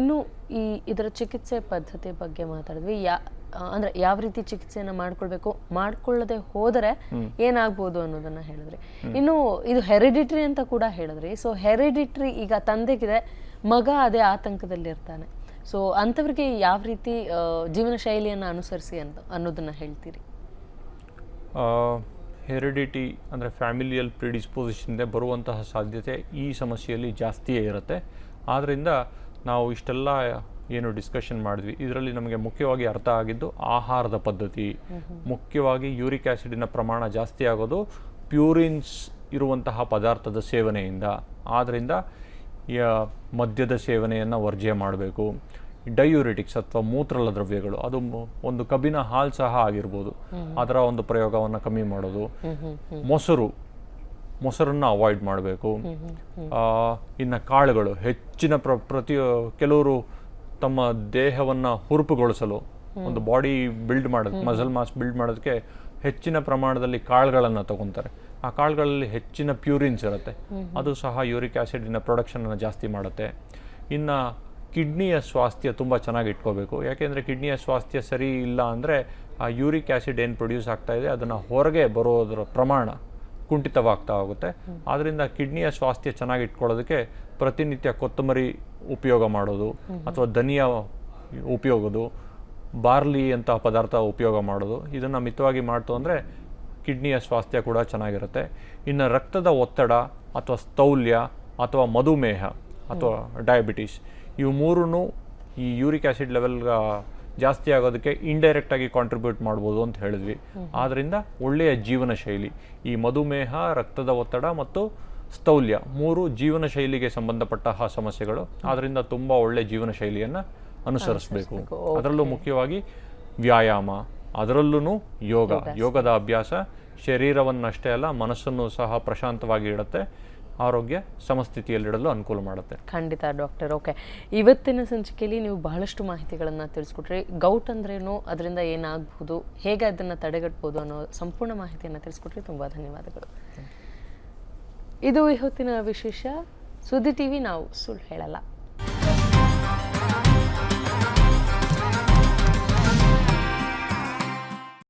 ಇನ್ನು ಈ ಇದರ ಚಿಕಿತ್ಸೆ ಪದ್ಧತಿ ಬಗ್ಗೆ ಮಾತಾಡಿದ್ವಿ. ಯಾ ಅಂದ್ರೆ ಯಾವ ರೀತಿ ಚಿಕಿತ್ಸೆಯನ್ನ ಮಾಡ್ಕೊಳ್ಬೇಕು ಮಾಡ್ಕೊಳ್ಳದೆ ಹೋದರೆ ಏನಾಗ್ಬೋದು ಅನ್ನೋದನ್ನ ಹೇಳಿದ್ರಿ. ಇನ್ನು ಇದು ಹೆರಿಡಿಟ್ರಿ ಅಂತ ಕೂಡ ಹೇಳಿದ್ರಿ. ಸೊ ಹೆರಿಡಿಟ್ರಿ ಈಗ ತಂದೆಗಿದೆ ಮಗ ಅದೇ ಆತಂಕದಲ್ಲಿ ಇರ್ತಾನೆ. ಸೊ ಅಂಥವ್ರಿಗೆ ಯಾವ ರೀತಿ ಜೀವನ ಶೈಲಿಯನ್ನು ಅನುಸರಿಸಿ ಅಂತ ಅನ್ನೋದನ್ನ ಹೇಳ್ತೀರಿ? ಹೆರಿಡಿಟಿ ಅಂದರೆ ಫ್ಯಾಮಿಲಿಯಲ್ ಪ್ರಿಡಿಸ್ಪೋಸಿಷನ್ಗೆ ಬರುವಂತಹ ಸಾಧ್ಯತೆ ಈ ಸಮಸ್ಯೆಯಲ್ಲಿ ಜಾಸ್ತಿಯೇ ಇರುತ್ತೆ. ಆದ್ದರಿಂದ ನಾವು ಇಷ್ಟೆಲ್ಲ ಏನು ಡಿಸ್ಕಷನ್ ಮಾಡಿದ್ವಿ. ಇದರಲ್ಲಿ ನಮಗೆ ಮುಖ್ಯವಾಗಿ ಅರ್ಥ ಆಗಿದ್ದು ಆಹಾರದ ಪದ್ಧತಿ. ಮುಖ್ಯವಾಗಿ ಯೂರಿಕ್ ಆ್ಯಸಿಡಿನ ಪ್ರಮಾಣ ಜಾಸ್ತಿ ಆಗೋದು ಪ್ಯೂರಿನ್ಸ್ ಇರುವಂತಹ ಪದಾರ್ಥದ ಸೇವನೆಯಿಂದ. ಆದ್ದರಿಂದ ಯ- ಮದ್ಯದ ಸೇವನೆಯನ್ನು ವರ್ಜೆ ಮಾಡಬೇಕು. ಡಯೂರಿಟಿಕ್ಸ್ ಅಥವಾ ಮೂತ್ರಲ ದ್ರವ್ಯಗಳು ಅದು ಒಂದು ಕಬ್ಬಿನ ಹಾಲು ಸಹ ಆಗಿರ್ಬೋದು. ಅದರ ಒಂದು ಪ್ರಯೋಗವನ್ನು ಕಮ್ಮಿ ಮಾಡೋದು. ಮೊಸರು ಮೊಸರನ್ನು ಅವಾಯ್ಡ್ ಮಾಡಬೇಕು. ಇನ್ನು ಕಾಳುಗಳು ಹೆಚ್ಚಿನ ಪ್ರ ಪ್ರತಿಯೊ ಕೆಲವರು ತಮ್ಮ ದೇಹವನ್ನು ಹುರುಪುಗೊಳಿಸಲು ಒಂದು ಬಾಡಿ ಬಿಲ್ಡ್ ಮಾಡೋದು ಮಸಲ್ ಮಾಸ್ ಬಿಲ್ಡ್ ಮಾಡೋದಕ್ಕೆ ಹೆಚ್ಚಿನ ಪ್ರಮಾಣದಲ್ಲಿ ಕಾಳುಗಳನ್ನು ತಗೊತಾರೆ. ಆ ಕಾಳುಗಳಲ್ಲಿ ಹೆಚ್ಚಿನ ಪ್ಯೂರಿನ್ಸ್ ಇರುತ್ತೆ. ಅದು ಸಹ ಯೂರಿಕ್ ಆ್ಯಸಿಡಿನ ಪ್ರೊಡಕ್ಷನನ್ನು ಜಾಸ್ತಿ ಮಾಡುತ್ತೆ. ಇನ್ನು ಕಿಡ್ನಿಯ ಸ್ವಾಸ್ಥ್ಯ ತುಂಬ ಚೆನ್ನಾಗಿ ಇಟ್ಕೋಬೇಕು. ಯಾಕೆಂದರೆ ಕಿಡ್ನಿಯ ಸ್ವಾಸ್ಥ್ಯ ಸರಿ ಇಲ್ಲ ಅಂದರೆ ಆ ಯೂರಿಕ್ ಆ್ಯಸಿಡ್ ಏನು ಪ್ರೊಡ್ಯೂಸ್ ಆಗ್ತಾಯಿದೆ ಇದೆ ಅದನ್ನು ಹೊರಗೆ ಬರೋದರ ಪ್ರಮಾಣ ಕುಂಠಿತವಾಗ್ತಾ ಹೋಗುತ್ತೆ. ಆದ್ದರಿಂದ ಕಿಡ್ನಿಯ ಸ್ವಾಸ್ಥ್ಯ ಚೆನ್ನಾಗಿ ಇಟ್ಕೊಳ್ಳೋದಕ್ಕೆ ಪ್ರತಿನಿತ್ಯ ಕೊತ್ತಂಬರಿ ಉಪಯೋಗ ಮಾಡೋದು ಅಥವಾ ಧನಿಯಾ ಉಪಯೋಗದು ಬಾರ್ಲಿ ಅಂತ ಪದಾರ್ಥ ಉಪಯೋಗ ಮಾಡೋದು ಇದನ್ನು ಮಿತವಾಗಿ ಮಾಡ್ತು ಅಂದರೆ ಕಿಡ್ನಿಯ ಸ್ವಾಸ್ಥ್ಯ ಕೂಡ ಚೆನ್ನಾಗಿರುತ್ತೆ. ಇನ್ನು ರಕ್ತದ ಒತ್ತಡ ಅಥವಾ ಸ್ಥೌಲ್ಯ ಅಥವಾ ಮಧುಮೇಹ ಅಥವಾ ಡಯಾಬಿಟೀಸ್ ಇವು ಮೂರೂ ಈ ಯೂರಿಕ್ ಆ್ಯಸಿಡ್ ಲೆವೆಲ್ ಜಾಸ್ತಿ ಆಗೋದಕ್ಕೆ ಇಂಡೈರೆಕ್ಟಾಗಿ ಕಾಂಟ್ರಿಬ್ಯೂಟ್ ಮಾಡ್ಬೋದು ಅಂತ ಹೇಳಿದ್ವಿ. ಆದ್ದರಿಂದ ಒಳ್ಳೆಯ ಜೀವನ ಶೈಲಿ ಈ ಮಧುಮೇಹ ರಕ್ತದ ಒತ್ತಡ ಮತ್ತು ಸ್ಥೌಲ್ಯ ಮೂರು ಜೀವನ ಶೈಲಿಗೆ ಸಂಬಂಧಪಟ್ಟ ಸಮಸ್ಯೆಗಳು. ಆದ್ದರಿಂದ ತುಂಬ ಒಳ್ಳೆಯ ಜೀವನ ಶೈಲಿಯನ್ನು ಅನುಸರಿಸಬೇಕು. ಅದರಲ್ಲೂ ಮುಖ್ಯವಾಗಿ ವ್ಯಾಯಾಮ ಅದರಲ್ಲೂ ಯೋಗ. ಯೋಗದ ಅಭ್ಯಾಸ ಶರೀರವನ್ನಷ್ಟೇ ಅಲ್ಲ ಮನಸ್ಸನ್ನು ಸಹ ಪ್ರಶಾಂತವಾಗಿ ಇಡುತ್ತೆ. ಆರೋಗ್ಯ ಸಮಸ್ಥಿತಿಯಲ್ಲಿಡಲು ಅನುಕೂಲ ಮಾಡುತ್ತೆ. ಖಂಡಿತ ಡಾಕ್ಟರ್ ಓಕೆ. ಇವತ್ತಿನ ಸಂಚಿಕೆಯಲ್ಲಿ ನೀವು ಬಹಳಷ್ಟು ಮಾಹಿತಿಗಳನ್ನು ತಿಳಿಸ್ಕೊಟ್ರಿ. ಗೌಟ್ ಅಂದ್ರೇನು? ಅದರಿಂದ ಏನಾಗಬಹುದು? ಹೇಗೆ ಅದನ್ನು ತಡೆಗಟ್ಬೋದು ಅನ್ನೋ ಸಂಪೂರ್ಣ ಮಾಹಿತಿಯನ್ನು ತಿಳಿಸ್ಕೊಟ್ರಿ. ತುಂಬ ಧನ್ಯವಾದಗಳು. ಇದು ಇವತ್ತಿನ ವಿಶೇಷ. ಸುದ್ದಿ ಟಿವಿ ನಾವು ಸುಳ್ಳು ಹೇಳಲ್ಲ.